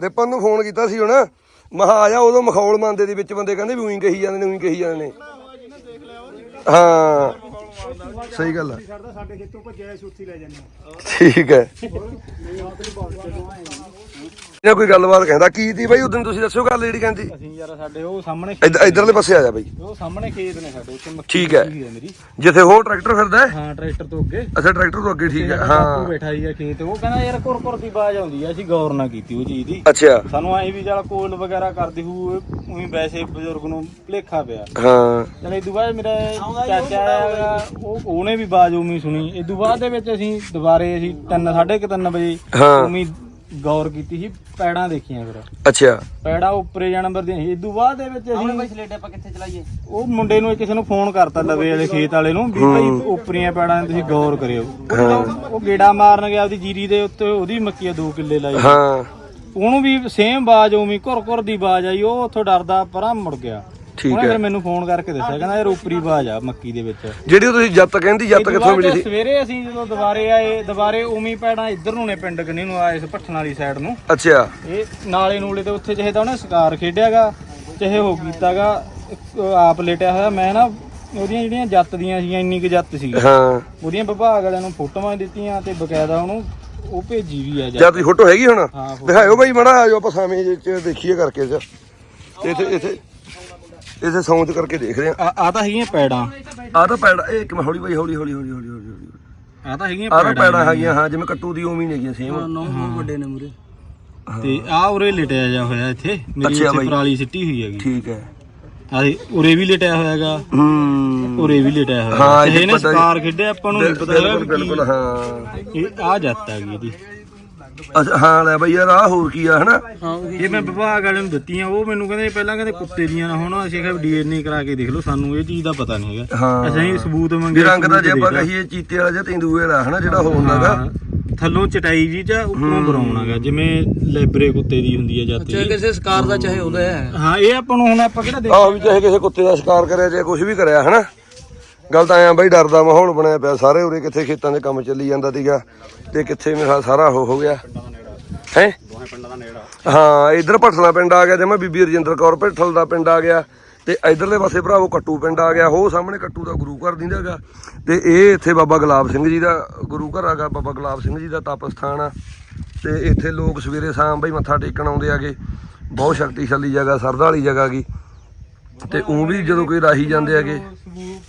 ਰਿਪਨ ਨੂੰ ਫੋਨ ਕੀਤਾ ਸੀ ਹੁਣ। ਮਹਾ ਆ ਜਾ ਉਦੋਂ ਮਖੌਲ ਮੰਨਦੇ ਦੇ ਵਿੱਚ ਬੰਦੇ ਕਹਿੰਦੇ ਵੀ ਉਹੀ ਕਹੀ ਜਾਂਦੇ ਨੇ ਉਹੀ ਕਹੀ ਜਾਂਦੇ ਨੇ। ਹਾਂ। ਸਹੀ ਗੱਲ ਆ। ਸਾਡਾ ਸਾਡੇ ਖੇਤੋਂ ਭੱਜਿਆ ਸੀ ਉੱਥੇ ਹੀ ਲੈ ਜਾਂਦੇ ਠੀਕ ਹੈ। ਇਹ ਕੋਈ ਗੱਲਬਾਤ ਕਹਿੰਦਾ ਕੀ ਦੀ ਬਾਈ? ਉਦੋਂ ਤੁਸੀਂ ਦੱਸਿਓ ਗੱਲ ਜਿਹੜੀ ਕਹਿੰਦੀ। ਅਸੀਂ ਯਾਰ ਸਾਡੇ ਉਹ ਸਾਹਮਣੇ ਇੱਧ- ਇੱਧਰਲੇ ਪਾਸੇ ਆ ਜਾ ਬਾਈ। ਉਹ ਸਾਹਮਣੇ ਖੇਤ ਨੇ ਸਾਡੇ ਉੱਥੇ ਮੱਕੀ ਠੀਕ ਹੈ। ਲੱਗੀ ਹੋਈ ਮੇਰੀ। ਜਿੱਥੇ ਹੋਰ ਟਰੈਕਟਰ ਫਿਰਦਾ ਹੈ? ਹਾਂ ਟਰੈਕਟਰ ਤੋਂ ਅੱਗੇ। ਅੱਛਾ ਟਰੈਕਟਰ ਤੋਂ ਅੱਗੇ ਠੀਕ ਹੈ ਹਾਂ। ਬੈਠਾ ਹੀ ਆ ਖੇਤ ਉਹ ਕਹਿੰਦਾ ਯਾਰ ਕੁਰ ਕੁਰ ਦੀ ਆਵਾਜ਼ ਆਉਂਦੀ ਆ ਅਸੀਂ ਗੌਰ ਨਾ ਕੀਤੀ ਉਹ ਚੀਜ਼ ਦੀ। ਅੱਛਾ। ਸਾਨੂੰ ਐਂ ਵੀ ਚੱਲ ਕੋਲ ਵਗੈਰਾ ਕਰਦੀ ਹੂ ਉਹੀ ਵੈਸੇ ਬਜ਼ੁਰਗ ਨੂੰ ਭਲੇਖਾ ਪਿਆ। ਹਾਂ। ਚਲ ਇਦੋਂ ਬਾਅਦ ਮੇਰਾ ਚਾਚਾ ਆਇਆ ਉਹ ਉਹਨੇ ਵੀ ਬਾਜ ਉਮੀ ਸੁਣੀ। ਇਦੋਂ ਬਾਅਦ ਦੇ ਵਿੱਚ ਅਸੀਂ ਦੁਬਾਰੇ ਅਸੀਂ 3 3:30 ਵਜੇ ਹਾਂ। ਉਮੀ ਗੌਰ ਕੀਤੀ ਸੀ ਪੈੜਾਂ ਦੇਖੀਆਂ ਫਿਰ। ਅੱਛਾ। ਪੈੜਾਂ ਉੱਪਰੇ ਜਾਂ ਨੰਬਰ ਦੀਆਂ ਸੀ। ਇਦੋਂ ਬਾਅਦ ਦੇ ਵਿੱਚ ਹੁਣ ਬਾਈ ਅਸੀਂ ਸਲੇਡੇ ਆਪਾਂ ਕਿੱਥੇ ਚਲਾਈਏ? ਉਹ ਮੁੰਡੇ ਨੂੰ ਕਿਸੇ ਨੂੰ ਫੋਨ ਕਰਤਾ ਲਵੇ ਵਾਲੇ ਖੇਤ ਵਾਲੇ ਨੂੰ ਵੀ ਭਾਈ ਉੱਪਰੀਆਂ ਪੈੜਾਂ ਨੇ ਤੁਸੀਂ ਗੌਰ ਕਰਿਓ। ਉਹ ਗੇੜਾ ਮਾਰਨ ਗਿਆ ਉਹਦੀ ਜੀਰੀ ਦੇ ਉੱਤੇ ਉਹਦੀ ਮੱਕੀ ਆ 2 ਕਿੱਲੇ ਲਾਈ। ਹਾਂ। ਉਹਨੂੰ ਵੀ ਸੇਮ ਬਾਜ ਉਮੀ ਘੁਰ ਘੁਰ ਦੀ ਬਾਜ ਆਈ ਉਹ ਉੱਥੋਂ ਡਰਦਾ ਪਰਾਂ ਮੁੜ ਗਿਆ। ਠੀਕ ਉਹਨੇ ਹੈ। ਫਿਰ ਮੈਨੂੰ ਫੋਨ ਕਰਕੇ ਦੱਸਿਆ ਕਹਿੰਦਾ ਯਾਰ ਉੱਪਰੀ ਬਾਜ ਆ ਮੱਕੀ ਦੇ ਵਿੱਚ। ਜਿਹੜੀ ਉਹ ਤੁਸੀਂ ਜੱਤ ਕਹਿੰਦੀ ਜੱਤ ਇਹ ਤੋਂ ਕਿੱਥੋਂ ਮਿਲੀ ਸੀ। ਸਵੇਰੇ ਅਸੀਂ ਜਦੋਂ ਦੁਬਾਰੇ ਆਏ ਦੁਬਾਰੇ ਉਮੀ ਪੈੜਾਂ ਇੱਧਰ ਨੂੰ ਨੇ ਪਿੰਡ ਕਨੀ ਨੂੰ ਆਏ ਇਸ ਭੱਠਣ ਵਾਲੀ ਸਾਈਡ ਨੂੰ। ਅੱਛਾ। ਇਹ ਨਾਲੇ ਨੂਲੇ ਤੇ ਉੱਥੇ ਚਾਹੇ ਤਾਂ ਉਹਨੇ ਸਕਾਰ ਖੇਡਿਆਗਾ ਚਾਹੇ ਉਹ ਕੀਤਾਗਾ ਇੱਕ ਆਪ ਲੇਟਿਆ ਹੋਇਆ ਮੈਂ ਨਾ ਉਹਦੀਆਂ ਜਿਹੜੀਆਂ ਜੱਤ ਦੀਆਂ ਸੀਗੀਆਂ ਇੰਨੀ ਕੁ ਜੱਤ ਸੀ ਹਾਂ। ਉਹਦੀਆਂ ਵਿਭਾਗ ਵਾਲਿਆਂ ਨੂੰ ਫੋਟੋਆਂ ਦਿੱਤੀਆਂ ਤੇ ਬਕਾਇਦਾ ਉਹਨੂੰ ਉਹ ਭੇਜੀ ਵੀ ਆ ਜੱਤ ਜੱਤ ਦੀ ਫੋਟੋ ਹੈਗੀ ਹੁਣ? ਹਾਂ, ਫੋਟੋ। ਦਿਖਾਇਓ ਬਾਈ ਮੜਾ ਆਜੋ ਆਪਾਂ ਸਾਵੇਂ ਜਿਹੇ ਚ ਦੇਖੀਏ ਕਰਕੇ ਚ ਇੱਥੇ ਇੱਥੇ ਇੱਥੇ ਸੌਂਚ ਕਰਕੇ ਦੇਖਦੇ ਆ ਆ ਤਾਂ ਹੈਗੀਆਂ ਪੈੜਾਂ। ਆ ਤਾਂ ਪੈੜਾ ਇਹ ਇੱਕ ਮਿੰਟ ਹੌਲੀ ਬਾਈ ਹੌਲੀ ਹੌਲੀ ਹੌਲੀ ਹੌਲੀ ਹੌਲੀ ਹੌਲੀ। ਆ ਤਾਂ ਹੈਗੀਆਂ ਆ ਤਾਂ ਪੈੜਾ ਹੈਗੀਆਂ ਹਾਂ ਜਿਵੇਂ ਕੱਟੂ ਦੀ ਉਮੀ ਨੇਗੀਆਂ ਸੇਮ ਨੌ ਵੱਡੇ ਨੇ ਮੂਰੇ। ਤੇ ਆ ਉਰੇ ਲਟਿਆ ਜਾ ਹੋਇਆ ਇੱਥੇ ਮੇਰੀ ਇੱਥੇ। ਪਰਾਲੀ ਸਿੱਟੀ ਹੋਈ ਹੈਗੀ। ਠੀਕ ਹੈ। ਆ ਉਰੇ ਵੀ ਲਟਿਆ ਹੋਇਆਗਾ ਹੂੰ। ਉਰੇ ਵੀ ਲਟਿਆ ਹੋਇਆ। ਹਾਂ, ਇਹਨੇ ਹੀ- ਸਕਾਰ ਖੇਡਿਆ ਆਪਾਂ ਨੂੰ ਨਹੀਂ ਪਤਾ ਹੈਗਾ ਬਿਲਕੁਲ ਹਾਂ। ਇਹ ਆ ਜੱਤ ਹੈਗੀ ਇਹਦੀ। ਅੱਛਾ ਹਾਂ ਲੈ ਬਈ ਯਾਰ ਆ ਹੋਰ ਕੀ ਆ ਹਨਾ? ਇਹ ਮੈਂ ਵਿਭਾਗ ਵਾਲਿਆਂ ਨੂੰ ਦਿੱਤੀਆਂ ਉਹ ਮੈਨੂੰ ਕਹਿੰਦੇ ਪਹਿਲਾਂ ਕਹਿੰਦੇ ਕੁੱਤੇ ਦੀਆਂ ਨਾ ਹੋਣ ਅਸੀਂ ਕਿਹਾ ਡੀਐਨਏ ਕਰਾ ਕੇ ਦੇਖ ਲਓ ਸਾਨੂੰ ਇਹ ਚੀਜ਼ ਦਾ ਪਤਾ ਨਹੀਂ ਹੈਗਾ। ਹਾਂ। ਅਸੀਂ ਸਬੂਤ ਮੰਗੇ ਰੰਗ ਦਾ ਜੇ ਆਪਾਂ। ਕਹੀਏ ਚੀਤੇ ਵਾਲਾ ਜਾਂ ਤੇਂਦੂਏ ਵਾਲਾ ਹਨਾ ਜਿਹੜਾ ਉਹ ਹੁੰਦਾਗਾ ਹਾਂ, ਥੱਲੋਂ ਚਟਾਈ ਜੀ ਚ ਉੱਪਰੋਂ ਬਰਾਉਨ ਹੈਗਾ ਜਿਵੇਂ ਲੈਬਰੇ ਕੁੱਤੇ ਦੀ ਹੁੰਦੀ ਹੈ ਜਾਤੀ। ਚਾਹੇ ਕਿਸੇ ਸਕਾਰ ਦਾ ਚਾਹੇ ਉਹਦਾ ਹੈ। ਹਾਂ ਇਹ ਆਪਾਂ ਨੂੰ ਹੁਣ ਆਪਾਂ ਕਿਹੜਾ ਦੇਖ ਆਹ ਵੀ ਚਾਹੇ ਕਿਸੇ ਕੁੱਤੇ ਦਾ ਸ਼ਿਕਾਰ ਕਰਿਆ ਜਾਂ ਕੁਝ ਵੀ ਕਰਿਆ ਹਨਾ? ਗੱਲ ਤਾਂ ਐਂ ਬਈ, ਡਰ ਦਾ ਮਾਹੌਲ ਬਣਿਆ ਪਿਆ, ਸਾਰੇ ਉਰੇ ਕਿੱਥੇ ਖੇਤਾਂ ਦੇ ਕੰਮ ਚੱਲੀ ਜਾਂਦਾ ਸੀਗਾ ਤੇ ਕਿੱਥੇ ਮੇਰਾ ਸਾਰਾ ਉਹ ਹੋ ਗਿਆ। ਹੈ? ਹਾਂ, ਇਧਰ ਭਟਲਾ ਪਿੰਡ ਆ ਗਿਆ ਜਿਵੇਂ ਬੀਬੀ ਰਜਿੰਦਰ ਕੌਰ ਭਟਲ ਦਾ ਪਿੰਡ ਆ ਗਿਆ ਤੇ ਇਧਰਲੇ ਪਾਸੇ ਭਰਾਵੋ ਕੱਟੂ ਪਿੰਡ ਆ ਗਿਆ, ਉਹ ਸਾਹਮਣੇ ਕੱਟੂ ਦਾ ਗੁਰੂ ਘਰ ਦਿੰਦਾਗਾ ਤੇ ਇਹ ਇੱਥੇ ਬਾਬਾ ਗੁਲਾਬ ਸਿੰਘ ਜੀ ਦਾ ਗੁਰੂ ਘਰ ਆਗਾ ਬਾਬਾ ਗੁਲਾਬ ਸਿੰਘ ਜੀ ਦਾ ਤਪ ਸਥਾਨ ਆ ਤੇ ਇੱਥੇ ਲੋਕ ਸਵੇਰੇ ਸ਼ਾਮ ਬਈ ਮੱਥਾ ਟੇਕਣ ਆਉਂਦੇ ਆਗੇ, ਬਹੁਤ ਸ਼ਕਤੀਸ਼ਾਲੀ ਜਗ੍ਹਾ ਸਰਦਾ ਵਾਲੀ ਜਗ੍ਹਾ ਗੀ। ਤੇ ਉਹ ਵੀ ਜਦੋਂ ਕੋਈ ਰਾਹੀ ਜਾਂਦੇ ਹੈਗੇ।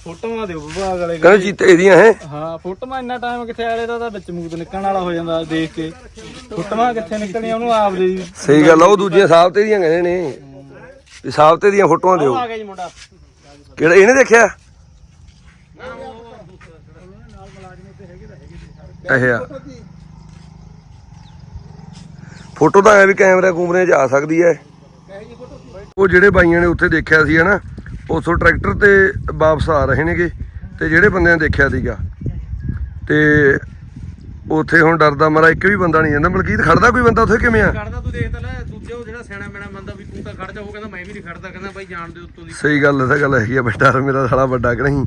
ਫੋਟੋਆਂ ਦਿਓ ਵਿਭਾਗ ਵਾਲੇ ਕਹਿੰਦੇ ਚੀਤੇ ਇਹਦੀਆਂ ਹੈ? ਹਾਂ ਫੋਟੋਆਂ ਇੰਨਾ ਟਾਈਮ ਕਿੱਥੇ ਆਲੇ ਦਾ ਤਾਂ ਵਿੱਚ ਮੂਤ ਨਿਕਲਣ ਵਾਲਾ ਹੋ ਜਾਂਦਾ ਦੇਖ ਕੇ। ਫੋਟੋਆਂ ਕਿੱਥੇ ਨਿਕਲਣੀਆਂ ਉਹਨੂੰ ਆਪ ਦੇ ਸਹੀ ਗੱਲ ਆ ਉਹ ਦੂਜੀਆਂ ਸਾਬਤੇ ਦੀਆਂ ਕਹਿੰਦੇ ਨੇ। ਵੀ ਸਾਬਤੇ ਦੀਆਂ ਫੋਟੋਆਂ ਦਿਓ। ਆ ਗਿਆ ਜੀ ਮੁੰਡਾ। ਕਿਹੜਾ ਇਹਨੇ ਦੇਖਿਆ? ਇਹ ਆ। ਫੋਟੋ ਤਾਂ ਐ ਵੀ ਕੈਮਰਾ ਕੂਮਰੇ 'ਚ ਆ ਸਕਦੀ ਐ। ਉਹ ਜਿਹੜੇ ਬਾਈਆਂ ਨੇ ਉੱਥੇ ਦੇਖਿਆ ਸੀ ਹਨਾ ਉਥੋਂ ਟਰੈਕਟਰ ਤੇ ਵਾਪਸ ਆ ਰਹੇ ਨੇਗੇ ਤੇ ਜਿਹੜੇ ਬੰਦਿਆਂ ਨੇ ਦੇਖਿਆ ਸੀਗਾ। ਤੇ ਉੱਥੇ ਹੁਣ ਡਰਦਾ ਮਾਰਾ ਇੱਕ ਵੀ ਬੰਦਾ ਨਹੀਂ ਜਾਂਦਾ। ਮਲਕੀਤ ਖੜਦਾ ਕੋਈ ਬੰਦਾ ਉੱਥੇ ਕਿਵੇਂ ਆ? ਖੜਦਾ ਤੂੰ ਦੇਖ ਤਾਂ ਲੈ ਦੂਜੇ ਉਹ ਜਿਹੜਾ ਸਿਆਣਾ ਮੈਣਾ ਬੰਦਾ ਵੀ ਤੂੰ ਤਾਂ ਖੜ ਜਾ ਉਹ ਕਹਿੰਦਾ ਮੈਂ ਵੀ ਨਹੀਂ ਖੜਦਾ ਕਹਿੰਦਾ ਬਾਈ ਜਾਣ ਦੇ ਉੱਤੋਂ ਦੀ। ਸਹੀ ਗੱਲ ਐ ਤਾਂ ਗੱਲ ਹੈਗੀ ਆ ਬੇਟਾ ਮੇਰਾ ਸਾਲਾ ਵੱਡਾ ਕਿ ਨਹੀਂ?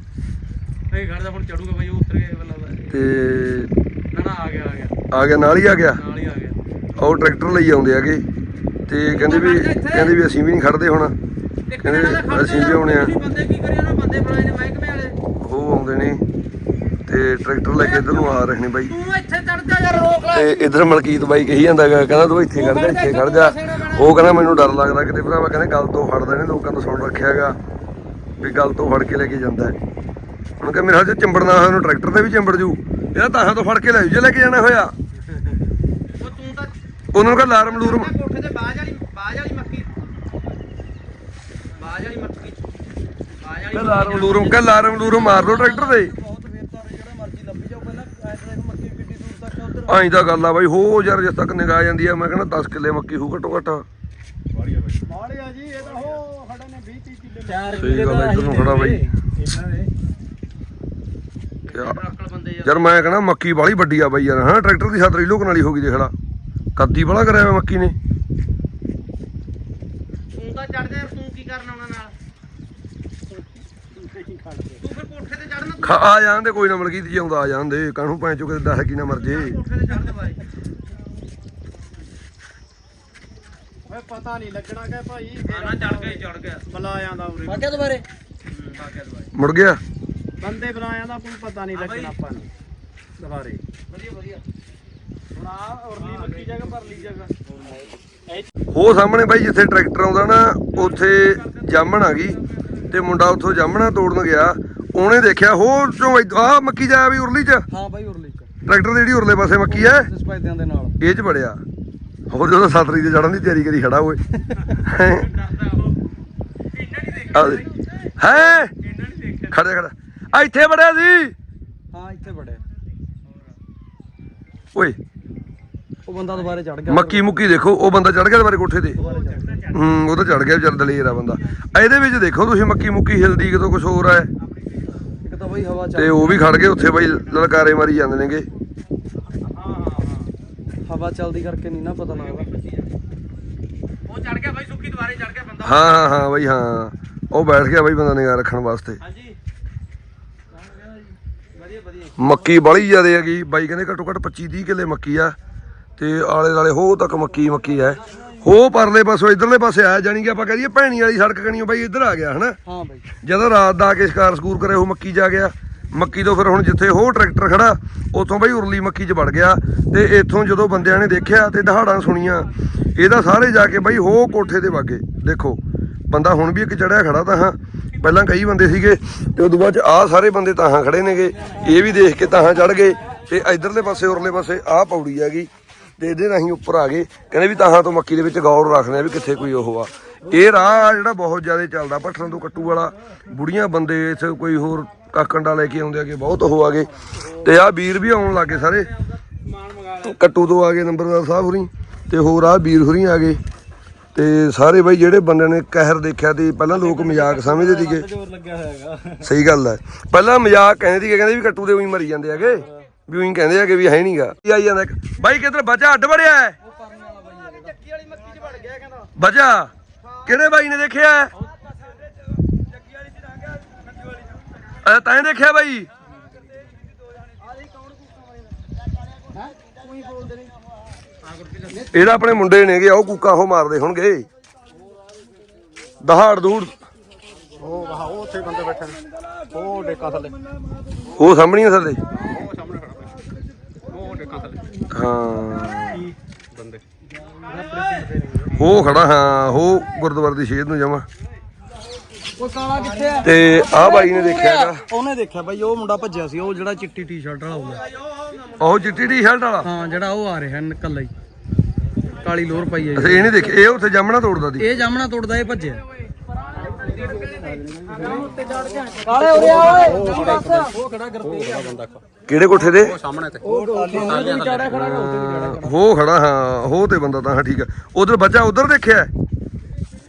ਇਹ ਖੜਦਾ ਹੁਣ ਚੜੂਗਾ ਬਾਈ ਉਹ ਉੱਤਰ ਗਿਆ ਬੱਲਾ ਦਾ ਤੇ ਨਾ ਆ ਗਿਆ ਆ ਗਿਆ। ਆ ਗਿਆ ਨਾਲ ਹੀ ਆ ਗਿਆ? ਨਾਲ ਹੀ ਆ ਗਿਆ। ਉਹ ਟਰੈਕਟਰ ਲਈ ਆਉਂਦੇ ਹੈਗੇ। ਤੇ ਕਹਿੰਦੇ ਵੀ ਕਹਿੰਦੇ ਵੀ ਅਸੀਂ ਵੀ ਨਹੀਂ ਖੜਦੇ ਹੁਣ। ਕਹਿੰਦੇ ਤਾਂ ਅਸੀਂ ਜਾ, ਵੀ ਆਉਣੇ ਆ। ਬੰਦੇ ਕੀ ਕਰੀ ਉਹਨਾਂ ਬੰਦੇ ਬਣਾਏ ਨੇ ਮਹਿਕਮੇ ਵਾਲੇ। ਉਹ ਆਉਂਦੇ ਨੇ। ਤੇ ਟਰੈਕਟਰ ਲੈ ਕੇ ਇਧਰ ਨੂੰ ਆ ਰਹੇ ਨੇ ਬਾਈ। ਤੂੰ ਇੱਥੇ ਚੜ ਜਾ ਯਾਰ ਰੋਕ ਲੈ। ਤੇ ਇਧਰ ਮਲਕੀਤ ਬਾਈ ਕਹੀ ਜਾਂਦਾ ਕਹਿੰਦਾ ਤੂੰ ਇੱਥੇ ਖੜ ਜਾ ਇੱਥੇ ਖੜ ਜਾ। ਉਹ ਕਹਿੰਦਾ ਮੈਨੂੰ ਡਰ ਲੱਗਦਾ ਕਿਤੇ ਭਰਾਵਾ ਕਹਿੰਦੇ ਗੱਲ ਤੋਂ ਫੜਦੇ ਨੇ ਲੋਕਾਂ ਤੋਂ ਸੁਣ ਰੱਖਿਆ ਹੈਗਾ ਵੀ ਗੱਲ ਤੋਂ ਫੜ ਕੇ ਲੈ ਕੇ ਜਾਂਦਾ। ਹੁਣ ਕਿ ਮੇਰੇ ਚ ਚੰਬੜਨਾ ਹੋਇਆ ਉਹਨੂੰ ਟਰੈਕਟਰ ਤੇ ਵੀ ਚੰਬੜ ਜੂ। ਇਹਦਾ ਤਾਹਾਂ ਤੋਂ ਫੜ ਕੇ ਲੈ ਜੂ ਜੇ ਲੈ ਕੇ ਜਾਣਾ ਹੋਇਆ। ਤੂੰ ਤਾਂ ਉਹਨਾਂ ਨੂੰ ਕਹ ਲਾਰਮ ਲੂਰਮ। ਕੋਠੇ ਤੇ ਬਾਜ ਵਾਲੀ ਬਾਜ ਵਾਲੀ ਮੱਕੀ ਬਾਜ ਵਾਲੀ ਮੱਕੀ ਬਾਜ ਵਾਲੀ ਕਹ ਲਾਰਮ ਲੂਰਮ ਕਹ ਲਾਰਮ ਲੂਰਮ ਮਾਰ ਦੋ ਟਰੈਕਟਰ ਤੇ। ਤਾਂ ਗੱਲ ਆ ਬਾਈ ਹੋ ਯਾਰ ਜਿਸ ਤੱਕ ਨਿਗਾਹ ਜਾਂਦੀ ਆ ਮੈਂ ਕਹਿੰਦਾ 10 ਕਿੱਲੇ ਮੱਕੀ ਹੋ ਘਟੋ ਘਟ। ਮਾੜਿਆ ਜੀ ਇਹ ਤਾਂ ਉਹ ਸਾਡੇ ਨੇ 20 30 ਕਿੱਲੇ ਚਾਰ ਸਹੀ ਗੱਲ ਆ, ਇੱਧਰ ਨੂੰ ਖੜਾ ਬਾਈ। ਇਹਨਾਂ ਦੇ ਯਾਰ ਮੈਂ ਕਹਿੰਦਾ ਮੱਕੀ ਬਾਲੀ ਵੱਡੀ ਆ ਬਾਈ ਯਾਰ ਹਾਂ ਟਰੈਕਟਰ ਦੀ ਛਤਰੀ ਲੋਕਣ ਵਾਲੀ ਹੋ ਗਈ ਦੇਖ ਲਾ। ਕੱਦੀ ਬੜਾ ਕਰਿਆ ਹੋਇਆ ਮੱਕੀ ਨੇ। ਤੂੰ ਤਾਂ ਚੜ ਜਾ ਤੂੰ ਕੀ ਕਰਨ ਆਉਣਾ ਨਾਲ? ਤੂੰ ਫਿਰ ਕੋਠੇ ਤੇ ਚੜਨਾ ਖਾ ਆ ਜਾਂਦੇ ਕੋਈ ਨਾ ਮਲਕੀਤ ਜੀ ਆਉਂਦਾ ਆ ਜਾਂਦੇ ਕਾਹਨੂੰ ਪੈ ਚੁੱਕੇ ਦਸ ਕੀ ਨਾ ਮਰ ਜੇ। ਕੋਠੇ ਤੇ ਚੜ ਦੇ ਬਾਈ। ਓਏ ਪਤਾ ਨਹੀਂ ਲੱਗਣਾ ਕਿ ਭਾਈ। ਆ ਨਾ ਚੜ ਗਿਆ ਚੜ ਗਿਆ। ਬੁਲਾਇਆ ਦਾ ਉਰੇ। ਬਾਕਿਆ ਦੁਬਾਰੇ। ਬਾਕਿਆ ਦੁਬਾਰੇ। ਮੁੜ ਗਿਆ? ਬੰਦੇ ਬੁਲਾਇਆ ਦਾ ਕੋਈ ਪਤਾ ਨਹੀਂ ਹਾਂ। ਲੱਗਣਾ ਆਪਾਂ ਨੂੰ। ਦੁਬਾਰੇ। ਵਧੀਆ ਵਧੀਆ। ਉਹ ਸਾਹਮਣੇ ਬਾਈ ਜਿੱਥੇ ਟਰੈਕਟਰ ਆਉਂਦਾ ਨਾ ਉੱਥੇ ਜਾਮਣ ਆ ਗਈ ਤੇ ਮੁੰਡਾ ਉੱਥੋਂ ਜਾਮਣਾ ਤੋੜਨ ਗਿਆ। ਉਹਨੇ ਦੇਖਿਆ ਹੋਰ ਚੋਂ ਆ ਮੱਕੀ ਜਾਇਆ ਵੀ ਉਰਲੀ ਚ? ਹਾਂ ਬਾਈ ਉਰਲੀ ਚ। ਟਰੈਕਟਰ ਦੀ ਜਿਹੜੀ ਉਰਲੇ ਪਾਸੇ ਮੱਕੀ ਐ ਸਪਾਇਦਿਆਂ ਦੇ ਨਾਲ। ਇਹ ਚ ਬੜਿਆ ਹੋਰ ਜਦੋਂ ਸਤਰੀ ਤੇ ਚੜਨ ਦੀ ਤਿਆਰੀ ਕਰੀ ਖੜਾ ਓਏ ਹੈਂ? ਹੈ? ਖੜਾ ਖੜਾ ਆ ਇੱਥੇ ਬੜਿਆ ਸੀ? ਹਾਂ ਇੱਥੇ ਬੜਿਆ ਓਏ। ਉਹ ਬੰਦਾ ਦੁਬਾਰੇ ਚੜ ਗਿਆ। ਮੱਕੀ ਮੁੱਕੀ ਦੇਖੋ ਉਹ ਬੰਦਾ ਚੜ ਗਿਆ ਦੁਬਾਰੇ ਕੋਠੇ ਤੇ। ਹੂੰ ਉਹ ਤਾਂ ਚੜ ਗਿਆ ਵਿਚਾਰ ਦਲੇਰ ਆ ਬੰਦਾ। ਇਹਦੇ ਵਿੱਚ ਦੇਖੋ ਤੁਸੀਂ ਮੱਕੀ ਮੁੱਕੀ ਹਿਲਦੀ ਕਿਤੋਂ ਕੁਝ ਹੋਰ ਆ ਇੱਕ ਤਾਂ ਬਾਈ ਹਵਾ ਤੇ ਉਹ ਵੀ ਖੜ ਗਏ ਉੱਥੇ ਬਾਈ ਲਲਕਾਰੇ ਮਾਰੀ ਜਾਂਦੇ ਨੇਗੇ। ਹਵਾ ਚੱਲਦੀ ਕਰਕੇ ਨਹੀਂ ਨਾ ਪਤਾ ਲੱਗਦਾ। ਉਹ ਚੜ ਗਿਆ ਬਾਈ ਸੁੱਕੀ ਦੁਬਾਰੇ ਚੜ ਗਿਆ ਬੰਦਾ। ਹਾਂ ਹਾਂ ਹਾਂ ਬਾਈ ਹਾਂ। ਉਹ ਬੈਠ ਗਿਆ ਬਾਈ ਬੰਦਾ ਨਿਗਾਹ ਰੱਖਣ ਵਾਸਤੇ। ਹਾਂਜੀ। ਵਧੀਆ ਵਧੀਆ ਮੱਕੀ ਬੜੀ ਜ਼ਿਆਦੇ ਹੈਗੀ ਬਾਈ ਕਹਿੰਦੇ ਘੱਟੋ ਘੱਟ 25 30 ਕਿੱਲੇ ਮੱਕੀ ਆ। ਤੇ ਆਲੇ ਦਾਲੇ ਹੋ ਤੱਕ ਮੱਕੀ ਮੱਕੀ ਹੈ। ਹੋ ਪਰਲੇ ਪਾਸੋਂ ਇਧਰਲੇ ਪਾਸੇ ਆਇਆ ਜਾਣੀ ਕਿ ਆਪਾਂ ਕਹਦੀਏ ਭੈਣੀ ਵਾਲੀ ਸੜਕ ਕਣੀਓ ਬਾਈ ਇੱਧਰ ਆ ਗਿਆ ਹਨਾ? ਹਾਂ ਬਾਈ। ਜਦੋਂ ਰਾਤ ਦਾ ਆ ਕੇ ਸ਼ਿਕਾਰ ਸਕੂਰ ਕਰੇ ਉਹ ਮੱਕੀ ਜਾ ਗਿਆ। ਮੱਕੀ ਤੋਂ ਫਿਰ ਹੁਣ ਜਿੱਥੇ ਉਹ ਟਰੈਕਟਰ ਖੜਾ ਉੱਥੋਂ ਬਈ ਉਰਲੀ ਮੱਕੀ 'ਚ ਵੜ ਗਿਆ। ਤੇ ਇੱਥੋਂ ਜਦੋਂ ਬੰਦਿਆਂ ਨੇ ਦੇਖਿਆ ਤੇ ਦਹਾੜਾਂ ਸੁਣੀਆਂ ਇਹਦਾ ਸਾਰੇ ਜਾ ਕੇ ਬਈ ਹੋ ਕੋਠੇ ਤੇ ਵਾਗੇ। ਦੇਖੋ ਬੰਦਾ ਹੁਣ ਵੀ ਇੱਕ ਚੜਿਆ ਖੜਾ ਤਾਂ ਹਾਂ। ਪਹਿਲਾਂ ਕਈ ਬੰਦੇ ਸੀਗੇ ਤੇ ਉਦੋਂ ਬਾਅਦ ਚ ਆਹ ਸਾਰੇ ਬੰਦੇ ਤਾਹਾਂ ਖੜੇ ਨੇਗੇ। ਇਹ ਵੀ ਦੇਖ ਕੇ ਤਾਹਾਂ ਚੜ ਗਏ। ਤੇ ਇਧਰਲੇ ਪਾਸੇ ਉਰਲੇ ਪਾਸੇ ਆਹ ਪੌੜੀ ਹੈਗੀ। ਤੇ ਇਹਦੇ ਰਾਹੀਂ ਉੱਪਰ ਆ ਗਏ। ਕਹਿੰਦੇ ਵੀ ਤਾਹਾਂ ਤੋਂ ਮੱਕੀ ਦੇ ਵਿੱਚ ਗੌਰ ਰੱਖਦੇ ਆ ਵੀ ਕਿੱਥੇ ਕੋਈ ਉਹ ਆ। ਇਹ ਰਾਹ ਜਿਹੜਾ ਬਹੁਤ ਜ਼ਿਆਦਾ ਚੱਲਦਾ ਪੱਠਰਾਂ ਤੋਂ ਕੱਟੂ ਵਾਲਾ। ਬੁੜੀਆਂ ਬੰਦੇ ਇੱਥੇ ਕੋਈ ਹੋਰ ਕਾਕੰਡਾ ਲੈ ਕੇ ਆਉਂਦੇ ਆਗੇ ਬਹੁਤ ਉਹ ਆ ਗਏ। ਤੇ ਆਹ ਵੀਰ ਵੀ ਆਉਣ ਲੱਗੇ ਸਾਰੇ। ਕੱਟੂ ਤੋਂ ਆ ਗਏ ਨੰਬਰਦਾਰ ਸਾਹਿਬ ਹੁਰੀ ਤੇ ਹੋਰ ਆ ਵੀਰ ਹੁਰੀ ਆ ਗਏ। ਤੇ ਸਾਰੇ ਬਾਈ ਜਿਹੜੇ ਬੰਦੇ ਨੇ ਕਹਿਰ ਦੇਖਿਆ ਤੇ ਪਹਿਲਾਂ ਲੋਕ ਮਜ਼ਾਕ ਸਮਝਦੇ ਸੀਗੇ। ਸਹੀ ਗੱਲ ਹੈ। ਪਹਿਲਾਂ ਮਜ਼ਾਕ ਕਹਿੰਦੇ ਸੀਗੇ ਕਹਿੰਦੇ ਵੀ ਕੱਟੂ ਦੇ ਉਹੀ ਮਰੀ ਜਾਂਦੇ ਹੈਗੇ। ਵੀ ਉਹੀ ਕਹਿੰਦੇ ਹੈਗੇ ਵੀ ਹੈ ਨਹੀਂਗਾ ਕੀ ਆਈ ਜਾਂਦਾ ਇੱਕ? ਬਾਈ ਕਿਧਰ ਬਚਾ ਅੱਡ ਵੜਿਆ ਹੈ। ਚੱਕੀ ਵਾਲੀ ਮੱਕੀ 'ਚ ਵੜ ਗਿਆ ਕਹਿੰਦਾ ਬਚਾ ਕਿਹੜੇ ਬਾਈ ਨੇ ਦੇਖਿਆ ਅ ਤੈਂ ਦੇਖਿਆ ਬਾਈ। ਇਹਦਾ ਆਪਣੇ ਮੁੰਡੇ ਨੇਗੇ ਉਹ ਕੂਕਾ ਉਹ ਮਾਰਦੇ ਹੋਣਗੇ। ਦਹਾੜ ਦੂੜ। ਉਹ ਵਾਹ ਉਹ ਉੱਥੇ ਬੰਦੇ ਬੈਠੇ ਨੇ। ਉਹ ਡੇਕਾ ਥੱਲੇ। ਉਹ ਸਾਹਮਣੇ ਆ ਥੱਲੇ ਉਹ ਸਾਹਮਣੇ ਖੜਾ ਉਹ ਡੇਕਾ ਥੱਲੇ ਹਾਂ। ਬੰਦੇ ਖੜਾ ਹਾਂ ਉਹ ਗੁਰਦੁਆਰੇ ਦੀ ਸ਼ੇਰ ਨੂੰ ਜਾਵਾਂ ਉਹ ਕਾਲਾ ਕਿੱਥੇ ਆ? ਤੇ ਆਹ ਬਾਈ ਨੇ ਦੇਖਿਆਗਾ ਉਹਨੇ ਦੇਖਿਆ ਬਾਈ ਉਹ ਮੁੰਡਾ ਭੱਜਿਆ ਸੀ ਉਹ ਜਿਹੜਾ ਚਿੱਟੀ ਟੀ-ਸ਼ਰਟ ਵਾਲਾ ਹੁੰਦਾ ਉਹ ਚਿੱਟੀ ਟੀ-ਸ਼ਰਟ ਵਾਲਾ? ਹਾਂ ਜਿਹੜਾ ਉਹ ਆ ਰਿਹਾ ਕੱਲਾ ਹੀ। ਕਾਲੀ ਲੋਰ ਪਾਈ ਹੈ ਇਹ ਨਹੀਂ ਦੇਖਿਆ ਇਹ ਉੱਥੇ ਜਾਮਣਾ ਤੋੜਦਾ ਸੀ ਇਹ ਜਾਮਣਾ ਤੋੜਦਾ ਇਹ ਭੱਜਿਆ। ਕਾਲੇ ਉਰੇ ਆ ਓਏ ਉਹ ਖੜਾ ਗਰਤੇ ਆ ਬੰਦਾ ਕਿਹੜੇ ਕੋਠੇ ਦੇ ਹੋ ਖੜਾ ਹਾਂ ਹੋ ਤੇ ਬੰਦਾ ਤਾਂ ਹਾਂ ਠੀਕ ਆ। ਉਧਰ ਬੱਚਾ ਉਧਰ ਦੇਖਿਆ? ਹੈ?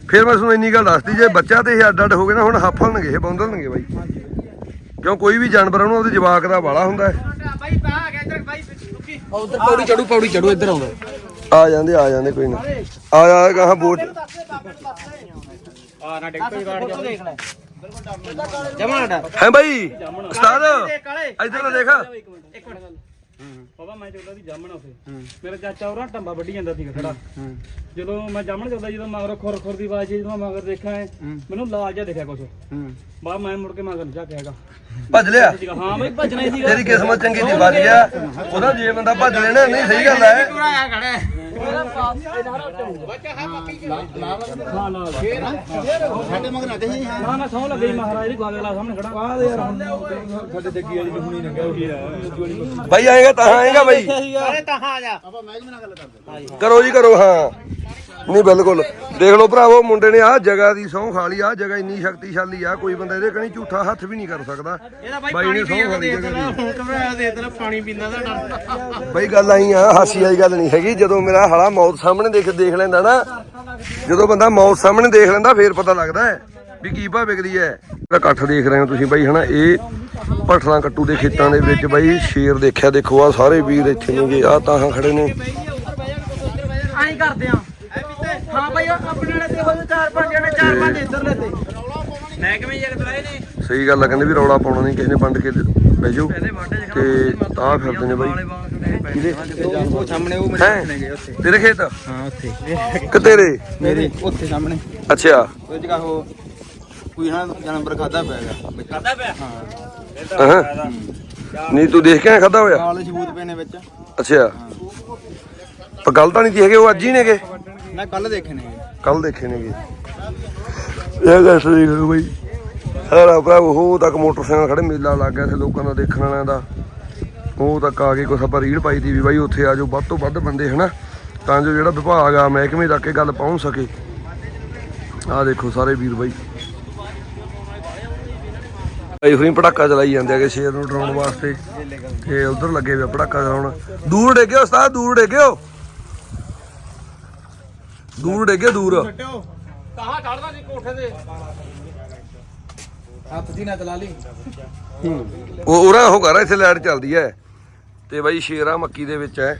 ਫਿਰ ਮੈਂ ਤੁਹਾਨੂੰ ਇੰਨੀ ਗੱਲ ਦੱਸਦੀ ਜੇ ਬੱਚਾ ਤੇ ਇਹ ਅੱਡ ਅੱਡ ਹੋ ਗਏ ਨਾ ਹੁਣ ਹੱਫਣਗੇ ਇਹ ਬੰਦਣਗੇ ਬਾਈ। ਕਿਉਂ ਕੋਈ ਵੀ ਜਾਨਵਰ ਉਹਨੂੰ ਉਹਦੇ ਜਵਾਕ ਦਾ ਵਾਲਾ ਹੁੰਦਾ ਹੈ। ਬਾਈ ਪਾ ਆ ਗਿਆ ਇੱਧਰ ਬਾਈ ਸੁੱਕੀ ਉਧਰ ਪੌੜੀ ਚੜੂ ਪੌੜੀ ਚੜੂ ਇੱਧਰ ਆਉਂਦਾ। ਆ ਜਾਂਦੇ ਆ ਜਾਂਦੇ ਕੋਈ ਨਾ। ਆ ਜਾ ਕਹਾਂ ਬੋਟ ਆ ਨਾ ਡਿੱਗ ਪਈ ਗਾੜ ਜਾ ਦੇਖ ਲੈ ਜਮਾ ਨਾ ਹੈ ਬਾਈ? ਉਸਤਾਦ ਇੱਧਰ ਨਾ ਦੇਖ। ਇੱਕ ਮਿੰਟ ਬਾਬਾ ਮੈਂ ਚੋਲਾ ਦੀ ਜਾਮਣ ਉਸੇ ਮੇਰਾ ਚਾਚਾ ਉਹਰਾ ਟੰਬਾ ਵੱਢੀ ਜਾਂਦਾ ਸੀਗਾ ਖੜਾ। ਜਦੋਂ ਮੈਂ ਜਾਮਣ ਚੋਲਾ ਜਦੋਂ ਮਗਰ ਖੁਰ ਖੁਰ ਦੀ ਆਵਾਜ਼ ਜਦੋਂ ਮੈਂ ਮਗਰ ਦੇਖਿਆ ਹੈ, ਮੈਨੂੰ ਲਾਲ ਜਿਹਾ ਦਿਖਿਆ ਕੁਛ। ਬਾ ਮੈਂ ਮੁੜ ਕੇ ਮਗਰ ਜਾ ਕੇ ਹੈਗਾ। ਭੱਜ ਲਿਆ। ਹਾਂ ਬਈ ਭੱਜਣਾ ਹੀ ਸੀਗਾ। ਤੇਰੀ ਕਿਸਮਤ ਚੰਗੀ ਦੀ ਵੱਜ ਗਿਆ। ਉਹਦਾ ਜੇ ਬੰਦਾ ਭੱਜ ਲੈਣਾ ਨਹੀਂ ਸਹੀ ਗੱਲ ਹੈ। ਸਾਡੇ ਮਗਰ ਨਾ ਤੇ ਨਾ ਨਾ ਸੌ ਲੱਗੇ ਮਹਾਰਾਜ ਦੀ ਗਾਲੇ ਲਾ ਸਾਹਮਣੇ ਖੜਾ। ਆ ਦੇ ਯਾਰ। ਸਾਡੇ ਜੱਗੀ ਵਾਲੀ ਹੁਣੀ ਨਾ ਗਿਆ ਬਾਈ ਆਏਗਾ ਤਾਂ ਆਏਗਾ ਬਾਈ। ਅਰੇ ਤਾਂ ਆ ਜਾ। ਕਰੋ ਜੀ ਕਰੋ ਹਾਂ। ਨਹੀਂ ਬਿਲਕੁਲ। ਦੇਖ ਲਓ ਭਰਾਵੋ ਮੁੰਡੇ ਨੇ ਆਹ ਜਗ੍ਹਾ ਦੀ ਸਹੁੰ ਖਾ ਲਈ ਆਹ ਜਗ੍ਹਾ ਇੰਨੀ ਸ਼ਕਤੀਸ਼ਾਲੀ ਆ ਕੋਈ ਬੰਦਾ ਇਹਦੇ ਕਣੀ ਝੂਠਾ ਹੱਥ ਵੀ ਨਹੀਂ ਕਰ ਸਕਦਾ। ਇਹਦਾ ਬਾਈ ਪਾਣੀ ਨੇ ਪੀ ਸਹੁੰ ਕੇ ਖਾ ਲਈ ਦੇਖ ਜਗ੍ਹਾ ਲੈ ਦੀ। ਹੁਣ ਦੇ ਤੇਰਾ ਪਾਣੀ ਪੀਂਦਾ ਦਾ ਡਰ ਬਈ ਗੱਲ ਆਈ ਆ ਹਾਸੀ ਵਾਲੀ ਗੱਲ ਨਹੀਂ ਹੈਗੀ ਜਦੋਂ ਮੇਰਾ ਹਲਾ ਮੌਤ ਸਾਹਮਣੇ ਦੇਖ ਦੇਖ ਲੈਂਦਾ ਨਾ ਜਦੋਂ ਬੰਦਾ ਮੌਤ ਸਾਹਮਣੇ ਦੇਖ ਲੈਂਦਾ ਫੇਰ ਪਤਾ ਲੱਗਦਾ ਹੈ ਵੀ ਕੀ ਭਾ ਵਿਕਦੀ ਹੈ। ਇਕੱਠ ਦੇਖ ਰਹੇ ਹੋ ਤੁਸੀਂ ਬਾਈ ਹਨਾ ਇਹ ਪਠਲਾ ਕੱਟੂ ਦੇ ਖੇਤਾਂ ਦੇ ਵਿੱਚ ਬਾਈ ਸ਼ੇਰ ਦੇਖਿਆ ਦੇਖੋ ਆ ਸਾਰੇ ਵੀਰ ਇੱਥੇ ਨੇਗੇ ਆ ਤਾਂ ਖੜੇ ਨੇ। ਆਈ ਕਰਦੇ ਆ। ਹਾਂ ਭਾਈ ਆਪਣੇ ਵਾਲੇ ਤੇ ਹੋਏ ਚਾਰ ਪੰਜ ਜਣੇ ਚਾਰ ਪੰਜ ਇੱਧਰ ਲੈ ਤੇ। ਮੈਂ ਕਿਵੇਂ ਜਗ ਤਰਾਏ ਨੇ। ਸਹੀ ਗੱਲ ਆ ਕਹਿੰਦੇ ਵੀ ਰੌਲਾ ਪਾਉਣਾ ਨਹੀਂ ਕਿਸੇ ਨੇ ਵੰਡ ਕੇ ਬਹਿ ਜਾਓ। ਤੇ ਆ ਫਿਰਦੇ ਨੇ ਬਾਈ। ਉਹ ਸਾਹਮਣੇ ਉਹ ਹੈ? ਤੇਰੇ ਖੇਤ? ਹਾਂ ਉੱਥੇ। ਕਿ ਤੇਰੇ ਮੇਰੇ ਉੱਥੇ ਸਾਹਮਣੇ। ਅੱਛਾ। ਉਹ ਜਗ੍ਹਾ ਉਹ ਕੋਈ ਹਾਂ ਜਾਨਵਰ ਖਾਦਾ ਪਿਆਗਾ ਖਾਦਾ ਪਿਆ? ਹਾਂ। ਨਹੀਂ ਤੂੰ ਦੇਖ ਕੇ ਖਾਦਾ ਹੋਇਆ? ਨਾਲ ਸਬੂਤ ਪਏ ਨੇ ਵਿੱਚ। ਅੱਛਾ। ਪਰ ਗੱਲ ਤਾਂ ਨਹੀਂ ਸੀ ਹੈਗੇ ਉਹ ਅੱਜ ਹੀ ਨੇਗੇ। ਮੈਂ ਕੱਲ ਦੇਖੇ ਨੇ ਕੱਲ ਦੇਖੇ ਨੇਗੇ। ਇਹ ਗੱਲ ਸਹੀ ਹੈ ਬਈ। ਸਾਰਾ ਭਰਾ ਉਹ ਤੱਕ ਮੋਟਰਸਾਈਕਲ ਖੜੇ ਮੇਲਾ ਲੱਗ ਗਿਆ ਸੀ ਲੋਕਾਂ ਦਾ ਦੇਖਣ ਵਾਲਿਆਂ ਦਾ। ਉਹ ਤੱਕ ਆ ਕੇ ਕੁਛ ਆਪਾਂ ਰੀਲ ਪਾਈ ਦੀ ਵੀ ਬਾਈ ਉੱਥੇ ਆ ਜਾਓ, ਵੱਧ ਤੋਂ ਵੱਧ ਬੰਦੇ, ਹਨਾ? ਤਾਂ ਜੋ ਜਿਹੜਾ ਵਿਭਾਗ ਆ, ਮਹਿਕਮੇ ਤੱਕ ਇਹ ਗੱਲ ਪਹੁੰਚ ਸਕੇ। ਆ ਦੇਖੋ ਸਾਰੇ ਵੀਰ ਬਾਈ। ਬਾਈ ਫਰੀ ਪਟਾਕਾ ਚਲਾਈ ਜਾਂਦੇ ਆਗੇ ਸ਼ੇਰ ਨੂੰ ਡਰਾਉਣ ਵਾਸਤੇ। ਤੇ ਉਧਰ ਲੱਗੇ ਹੋਏ ਪਟਾਕਾ ਚਲਾਉਣ। ਦੂਰ ਡੇਗਿਓ ਉਸਤਾਦ, ਦੂਰ ਡੇਗਿਓ। ਦੂਰ ਡੇਗੇ ਦੂਰ। ਕਹਾਂ ਕੱਢਦਾ ਨਹੀਂ ਕੋਠੇ ਦੇ ਹੱਥ ਦੀ ਨਾ ਚਲਾ ਲਈ। ਉਹ ਉਹਰਾ ਉਹ ਘਰ ਇੱਥੇ ਲਾਈਟ ਚੱਲਦੀ ਐ। ਤੇ ਬਾਈ ਸ਼ੇਰਾ ਮੱਕੀ ਦੇ ਵਿੱਚ ਐ।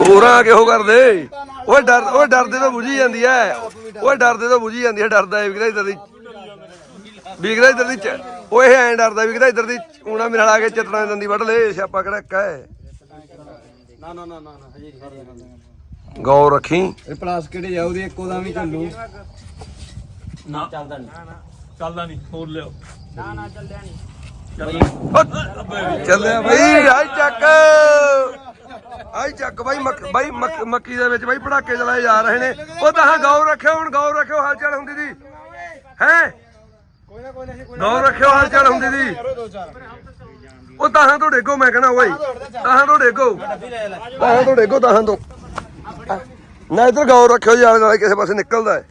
ਹੋਰਾਂ ਆ ਕੇ ਉਹ ਕਰਦੇ? ਓਏ ਡਰ ਓਏ ਡਰਦੇ ਤਾਂ ਬੁਝੀ ਜਾਂਦੀ ਐ। ਓਏ ਡਰਦੇ ਤਾਂ ਬੁਝੀ ਜਾਂਦੀ ਐ ਡਰਦਾ ਐ ਵਿਕਦਾ ਇੱਧਰ ਦੀ। ਵਿਕਦਾ ਇੱਧਰ ਦੀ ਚ- ਓਏ ਇਹ ਐਂ ਡਰਦਾ ਵਿਕਦਾ ਇੱਧਰ ਦੀ। ਊਣਾ ਮੇਰੇ ਨਾਲ ਆ ਕੇ ਚਤਣਾ ਦੰਦੀ ਵੱਢ ਲੈ ਸਿਆਪਾ ਕਿਹੜਾ ਕਾ ਹੈ ਨਾ ਨਾ ਨਾ ਨਾ ਹਜੇ ਨਹੀਂ ਗੌਰ ਰੱਖੀ। ਇਹ ਪਲਾਸ ਕਿਹੜੇ ਜਾਊਦੀ ਇੱਕੋ ਦਾ ਵੀ ਚੱਲੂ। ਓ, ਚੱਲਿਆ ਬਾਈ ਆਈ ਚੱਕ। ਆਈ ਚੱਕ ਬਾਈ ਮੱਕ ਬਾਈ ਮੱਕ- ਦੇ ਵਿੱਚ ਬਾਈ ਪੜਾਕੇ ਚਲਾਏ ਜਾ ਰਹੇ ਨੇ। ਉਹ ਤਾਂ ਹਾਂ ਗੌਰ ਰੱਖਿਓ ਹੁਣ ਗੌਰ ਰੱਖਿਓ ਹਾਲ ਚਾਲ ਹੁੰਦੀ ਦੀ ਹੈ? ਗੌਰ ਰੱਖਿਓ ਹਾਲ ਚਾਲ ਹੁੰਦੀ ਦੀ ਉਹ ਤਾਹਾਂ ਤੋਂ ਡੇਗੋ ਮੈਂ ਕਹਣਾ ਓਏ। ਤਾਹਾਂ ਤੋਂ ਡੇਗੋ ਤਾਹਾਂ ਤੋਂ ਡੇਗੋ ਤਾਹਾਂ ਤੋਂ ਨਾ ਇਧਰ ਗੌਰ ਰੱਖਿਓ ਜੀ ਆਲੇ ਦੁਆਲੇ ਕਿਸੇ ਪਾਸੇ ਨਿਕਲਦਾ ਹੈ।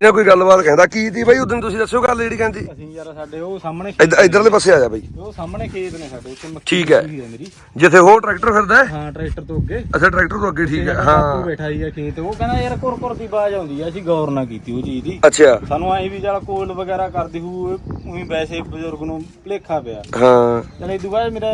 ਇਹ ਕੋਈ ਗੱਲਬਾਤ ਕਹਿੰਦਾ ਕੀ ਦੀ ਬਾਈ? ਉਦੋਂ ਤੁਸੀਂ ਦੱਸਿਓ ਗੱਲ ਜਿਹੜੀ ਕਹਿੰਦੀ। ਅਸੀਂ ਯਾਰ ਸਾਡੇ ਉਹ ਸਾਹਮਣੇ ਇੱਧਰ ਇਧਰਲੇ ਪਾਸੇ ਆ ਜਾ ਬਾਈ। ਉਹ ਸਾਹਮਣੇ ਖੇਤ ਨੇ ਸਾਡੇ ਉੱਥੇ ਮੱਕੀ ਠੀਕ ਹੈ। ਲੱਗੀ ਹੋਈ ਮੇਰੀ। ਜਿੱਥੇ ਹੋਰ ਟਰੈਕਟਰ ਫਿਰਦਾ ਹੈ? ਹਾਂ ਟਰੈਕਟਰ ਤੋਂ ਅੱਗੇ। ਅੱਛਾ ਟਰੈਕਟਰ ਤੋਂ ਅੱਗੇ ਠੀਕ ਹੈ ਬਾਪੂ ਹਾਂ। ਬੈਠਾ ਹੀ ਆ ਖੇਤ ਉਹ ਕਹਿੰਦਾ ਯਾਰ ਕੁਰ ਕੁਰ ਦੀ ਆਵਾਜ਼ ਆਉਂਦੀ ਆ ਅਸੀਂ ਗੌਰ ਨਾ ਕੀਤੀ ਉਹ ਚੀਜ਼ ਦੀ। ਅੱਛਾ। ਸਾਨੂੰ ਐਂ ਵੀ ਕੋਲ ਵਗੈਰਾ ਕਰਦੀ ਹੂ ਉਹੀ ਵੈਸੇ ਬਜ਼ੁਰਗ ਨੂੰ ਭਲੇਖਾ ਪਿਆ। ਹਾਂ। ਚਲ ਇਦੋਂ ਬਾਅਦ ਮੇਰਾ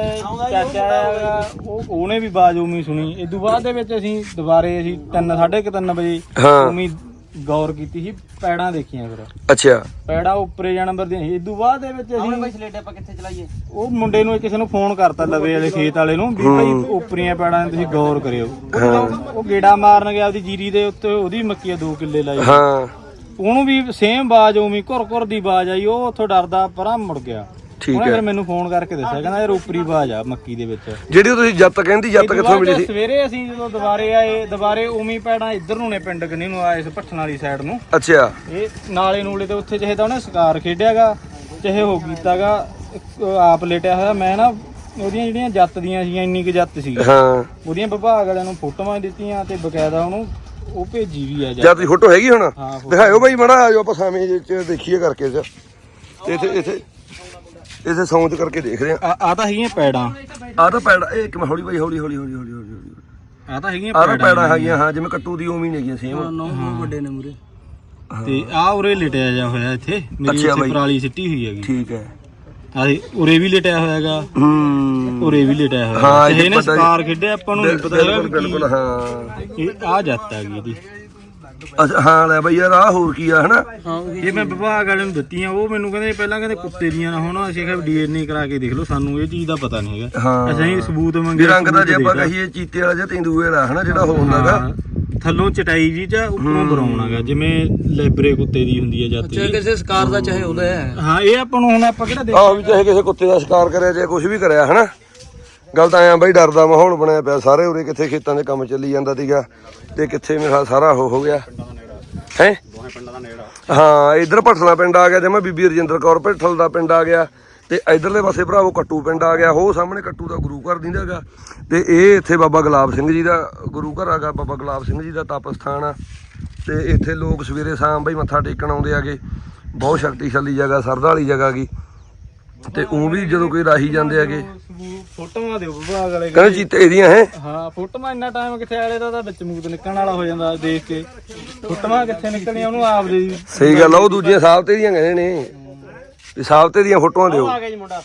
ਚਾਚਾ ਆਇਆ ਉਹ ਉਹਨੇ ਵੀ ਬਾਜ ਉਮੀ ਸੁਣੀ। ਇਦੋਂ ਬਾਅਦ ਦੇ ਵਿੱਚ ਅਸੀਂ ਦੁਬਾਰੇ ਅਸੀਂ 3 3:30 ਵਜੇ ਹਾਂ। ਉਮੀ ਗੌਰ ਕੀਤੀ ਸੀ ਪੈੜਾਂ ਦੇਖੀਆਂ ਫਿਰ। ਅੱਛਾ। ਪੈੜਾਂ ਉੱਪਰੇ ਜਾਂ ਨੰਬਰ ਦੀਆਂ ਸੀ ਇਦੋਂ ਬਾਅਦ ਦੇ ਵਿੱਚ ਅਸੀਂ ਬਾਈ ਸਲੇਡੇ ਆਪਾਂ ਕਿੱਥੇ ਚਲਾਈਏ? ਉਹ ਮੁੰਡੇ ਨੂੰ ਕਿਸੇ ਨੂੰ ਫੋਨ ਕਰਤਾ ਲਵੇ ਵਾਲੇ ਖੇਤ ਵਾਲੇ ਨੂੰ ਵੀ ਭਾਈ ਉੱਪਰੀਆਂ ਪੈੜਾਂ ਤੁਸੀਂ ਗੌਰ ਕਰਿਓ। ਉਹ ਗੇੜਾ ਮਾਰਨ ਗਿਆ ਉਹਦੀ ਜੀਰੀ ਦੇ ਉੱਤੇ ਉਹਦੀ ਮੱਕੀ ਆ 2 ਕਿੱਲੇ ਲਾਈ। ਹਾਂ। ਉਹਨੂੰ ਵੀ ਸੇਮ ਬਾਜ ਉਮੀ ਘੁਰ ਘੁਰ ਦੀ ਬਾਜ ਆਈ ਉਹ ਉੱਥੋਂ ਡਰਦਾ ਪਰਾਂ ਮੁੜ ਗਿਆ। ਠੀਕ ਉਹਨੇ ਹੈ। ਫਿਰ ਮੈਨੂੰ ਫੋਨ ਕਰਕੇ ਦੱਸਿਆ ਕਹਿੰਦਾ ਇਹ ਰੋਪਰੀ ਬਾਜ ਆ ਮੱਕੀ ਦੇ ਵਿੱਚ। ਜਿਹੜੀ ਉਹ ਤੁਸੀਂ ਜੱਤ ਕਹਿੰਦੀ ਜੱਤ ਤੋਂ ਕਿੱਥੋਂ ਮਿਲੀ ਸੀ। ਸਵੇਰੇ ਅਸੀਂ ਜਦੋਂ ਦੁਬਾਰੇ ਆਏ ਦੁਬਾਰੇ ਉਮੀ ਪੈੜਾਂ ਇੱਧਰ ਨੂੰ ਨੇ ਪਿੰਡ ਕਨੀ ਨੂੰ ਆਏ ਇਸ ਭੱਠਣ ਵਾਲੀ ਸਾਈਡ ਨੂੰ। ਅੱਛਾ। ਇਹ ਨਾਲੇ ਨੂਲੇ ਤੇ ਉੱਥੇ ਜਿਹੇ ਤਾਂ ਉਹਨੇ ਸ਼ਿਕਾਰ ਖੇਡਿਆਗਾ ਚਾਹੇ ਹੋ ਕੀਤਾਗਾ ਇੱਕ ਆਪ ਲੇਟਿਆ ਹੋਇਆ। ਮੈਂ ਨਾ ਉਹਦੀਆਂ ਜਿਹੜੀਆਂ ਜੱਤ ਦੀਆਂ ਸੀਗੀਆਂ ਇੰਨੀ ਕੁ ਜੱਤ ਸੀ ਹਾਂ। ਉਹਦੀਆਂ ਵਿਭਾਗ ਵਾਲਿਆਂ ਨੂੰ ਫੋਟੋਆਂ ਦਿੱਤੀਆਂ ਤੇ ਬਕਾਇਦਾ ਉਹਨੂੰ ਉਹ ਭੇਜੀ ਵੀ ਆ ਜੱਤ ਜੱਤ ਦੀ ਫੋਟੋ ਹੈਗੀ ਹੁਣ? ਹਾਂ ਫੋਟੋ। ਦਿਖਾਇਓ ਬਾਈ ਮੜਾ ਆਜੋ ਆਪਾਂ ਸਾਵੇਂ ਚ ਦੇਖੀਏ ਕਰਕੇ ਚ ਇੱਥੇ ਇੱਥੇ ਇੱਥੇ ਸੌਂਚ ਕਰਕੇ ਦੇਖਦੇ ਆ ਆ ਆ ਤਾਂ ਹੈਗੀਆਂ ਪੈੜਾਂ। ਆਹ ਤਾਂ ਪੈੜਾ ਇਹ ਇੱਕ ਮਿੰਟ ਹੌਲੀ ਬਾਈ ਹੌਲੀ ਹੌਲੀ ਹੌਲੀ ਹੌਲੀ ਆ ਤਾਂ ਹੈਗੀਆਂ ਆਹ ਤਾਂ ਪੈੜਾ ਹੈਗੀਆਂ। ਹਾਂ ਜਿਵੇਂ ਕੱਟੂ ਦੀ ਉਵੇਂ ਹੀ ਨੇਗੀਆਂ ਸੇਮ ਨੌ ਵੱਡੇ ਨੇ ਮੂਰੇ। ਤੇ ਆ ਉਰੇ ਲਟਿਆ ਜਾ ਹੋਇਆ ਇੱਥੇ। ਮੇਰੀ ਇੱਥੇ। ਪਰਾਲੀ ਸਿੱਟੀ ਹੋਈ ਹੈਗੀ। ਠੀਕ ਹੈ। ਆ ਉਰੇ ਵੀ ਲਟਿਆ ਹੋਇਆਗਾ ਹੂੰ। ਉਰੇ ਵੀ ਲਟਿਆ ਹੋਇਆ। ਹਾਂ, ਇਹ ਹੀ- ਸ਼ਿਕਾਰ ਖੇਡਿਆ ਆਪਾਂ ਨੂੰ ਨਹੀਂ ਪਤਾ ਹੈਗਾ ਬਿਲਕੁਲ ਹਾਂ। ਇਹ ਆ ਜੱਤ ਹੈਗੀ ਇਹਦੀ। ਅੱਛਾ ਹਾਂ ਲੈ ਬਈ ਯਾਰ ਆਹ ਹੋਰ ਕੀ ਆ ਹਨਾ? ਇਹ ਮੈਂ ਵਿਭਾਗ ਵਾਲਿਆਂ ਨੂੰ ਦਿੱਤੀਆਂ ਉਹ ਮੈਨੂੰ ਕਹਿੰਦੇ ਪਹਿਲਾਂ ਕਹਿੰਦੇ ਕੁੱਤੇ ਦੀਆਂ ਨਾ ਹੋਣ ਅਸੀਂ ਕਿਹਾ ਡੀਐਨਏ ਕਰਾ ਕੇ ਦੇਖ ਲਓ ਸਾਨੂੰ ਇਹ ਚੀਜ਼ ਦਾ ਪਤਾ ਨਹੀਂ ਹੈਗਾ। ਹਾਂ। ਅਸੀਂ ਸਬੂਤ ਵੀ ਮੰਗੇ ਰੰਗ ਦਾ ਜੇ ਆਪਾਂ। ਕਹੀਏ ਚੀਤੇ ਵਾਲਾ ਜਾਂ ਤੇਂਦੂਏ ਵਾਲਾ ਹਨਾ ਜਿਹੜਾ ਉਹ ਹੁੰਦਾਗਾ ਹਾਂ, ਥੱਲੋਂ ਚਟਾਈ ਜੀ ਚ ਉੱਪਰੋਂ ਬਰਾਉਨ ਹੈਗਾ ਜਿਵੇਂ ਲੈਬਰੇ ਕੁੱਤੇ ਦੀ ਹੁੰਦੀ ਹੈ ਜਾਤੀ। ਚਾਹੇ ਕਿਸੇ ਸਕਾਰ ਦਾ ਚਾਹੇ ਉਹਦਾ ਹੈ। ਹਾਂ ਇਹ ਆਪਾਂ ਨੂੰ ਹੁਣ ਆਪਾਂ ਕਿਹੜਾ ਦੇਖ ਆਹ ਵੀ ਚਾਹੇ ਕਿਸੇ ਕੁੱਤੇ ਦਾ ਸ਼ਿਕਾਰ ਕਰਿਆ ਜਾਂ ਕੁਝ ਵੀ ਕਰਿਆ ਹਨਾ? ਗੱਲ ਤਾਂ ਐਂ ਬਈ, ਡਰ ਦਾ ਮਾਹੌਲ ਬਣਿਆ ਪਿਆ, ਸਾਰੇ ਉਰੇ ਕਿੱਥੇ ਖੇਤਾਂ ਦੇ ਕੰਮ ਚੱਲੀ ਜਾਂਦਾ ਸੀਗਾ ਤੇ ਕਿੱਥੇ ਮੇਰਾ ਸਾਰਾ ਉਹ ਹੋ ਗਿਆ। ਹੈ? ਹਾਂ, ਇਧਰ ਭਟਲਾ ਪਿੰਡ ਆ ਗਿਆ ਜਿਵੇਂ ਬੀਬੀ ਰਜਿੰਦਰ ਕੌਰ ਭਟਲ ਦਾ ਪਿੰਡ ਆ ਗਿਆ ਤੇ ਇਧਰਲੇ ਪਾਸੇ ਭਰਾਵੋ ਕੱਟੂ ਪਿੰਡ ਆ ਗਿਆ, ਉਹ ਸਾਹਮਣੇ ਕੱਟੂ ਦਾ ਗੁਰੂ ਘਰ ਦਿੰਦਾਗਾ ਤੇ ਇਹ ਇੱਥੇ ਬਾਬਾ ਗੁਲਾਬ ਸਿੰਘ ਜੀ ਦਾ ਗੁਰੂ ਘਰ ਆਗਾ ਬਾਬਾ ਗੁਲਾਬ ਸਿੰਘ ਜੀ ਦਾ ਤਪ ਸਥਾਨ ਆ ਤੇ ਇੱਥੇ ਲੋਕ ਸਵੇਰੇ ਸ਼ਾਮ ਬਈ ਮੱਥਾ ਟੇਕਣ ਆਉਂਦੇ ਆਗੇ, ਬਹੁਤ ਸ਼ਕਤੀਸ਼ਾਲੀ ਜਗ੍ਹਾ ਸਰਦਾ ਵਾਲੀ ਜਗ੍ਹਾ ਗੀ। ਤੇ ਉਹ ਵੀ ਜਦੋਂ ਕੋਈ ਰਾਹੀ ਜਾਂਦੇ ਸਬੂਤ ਫੋਟੋਆਂ ਦਿਓ ਵਿਭਾਗ ਵਾਲੇ ਕਹਿੰਦੇ ਚੀਤੇ ਇਹਦੀਆਂ ਹੈ? ਹਾਂ ਫੋਟੋਆਂ ਇੰਨਾ ਟਾਈਮ ਕਿੱਥੇ ਆਲੇ ਦਾ ਤਾਂ ਵਿੱਚ ਮੂਤ ਨਿਕਲਣ ਵਾਲਾ ਹੋ ਜਾਂਦਾ ਦੇਖ ਕੇ। ਫੋਟੋਆਂ ਕਿੱਥੇ ਨਿਕਲਣੀਆਂ ਉਹਨੂੰ ਆਪ ਦੇ ਦੀ ਸਹੀ ਗੱਲ ਆ ਉਹ ਦੂਜੀਆਂ ਸਾਬਤੇ ਦੀਆਂ ਕਹਿੰਦੇ ਨੇ। ਵੀ ਸਾਬਤੇ ਦੀਆਂ ਫੋਟੋਆਂ ਦਿਓ। ਆ ਗਿਆ ਜੀ ਮੁੰਡਾ।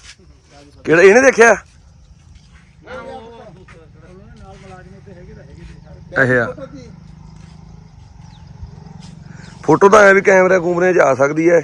ਕਿਹੜਾ ਇਹਨੇ ਦੇਖਿਆ? ਇਹ ਆ। ਫੋਟੋ ਤਾਂ ਐ ਵੀ ਕੈਮਰੇ ਕੂਮਰੇ 'ਚ ਆ ਸਕਦੀ ਐ।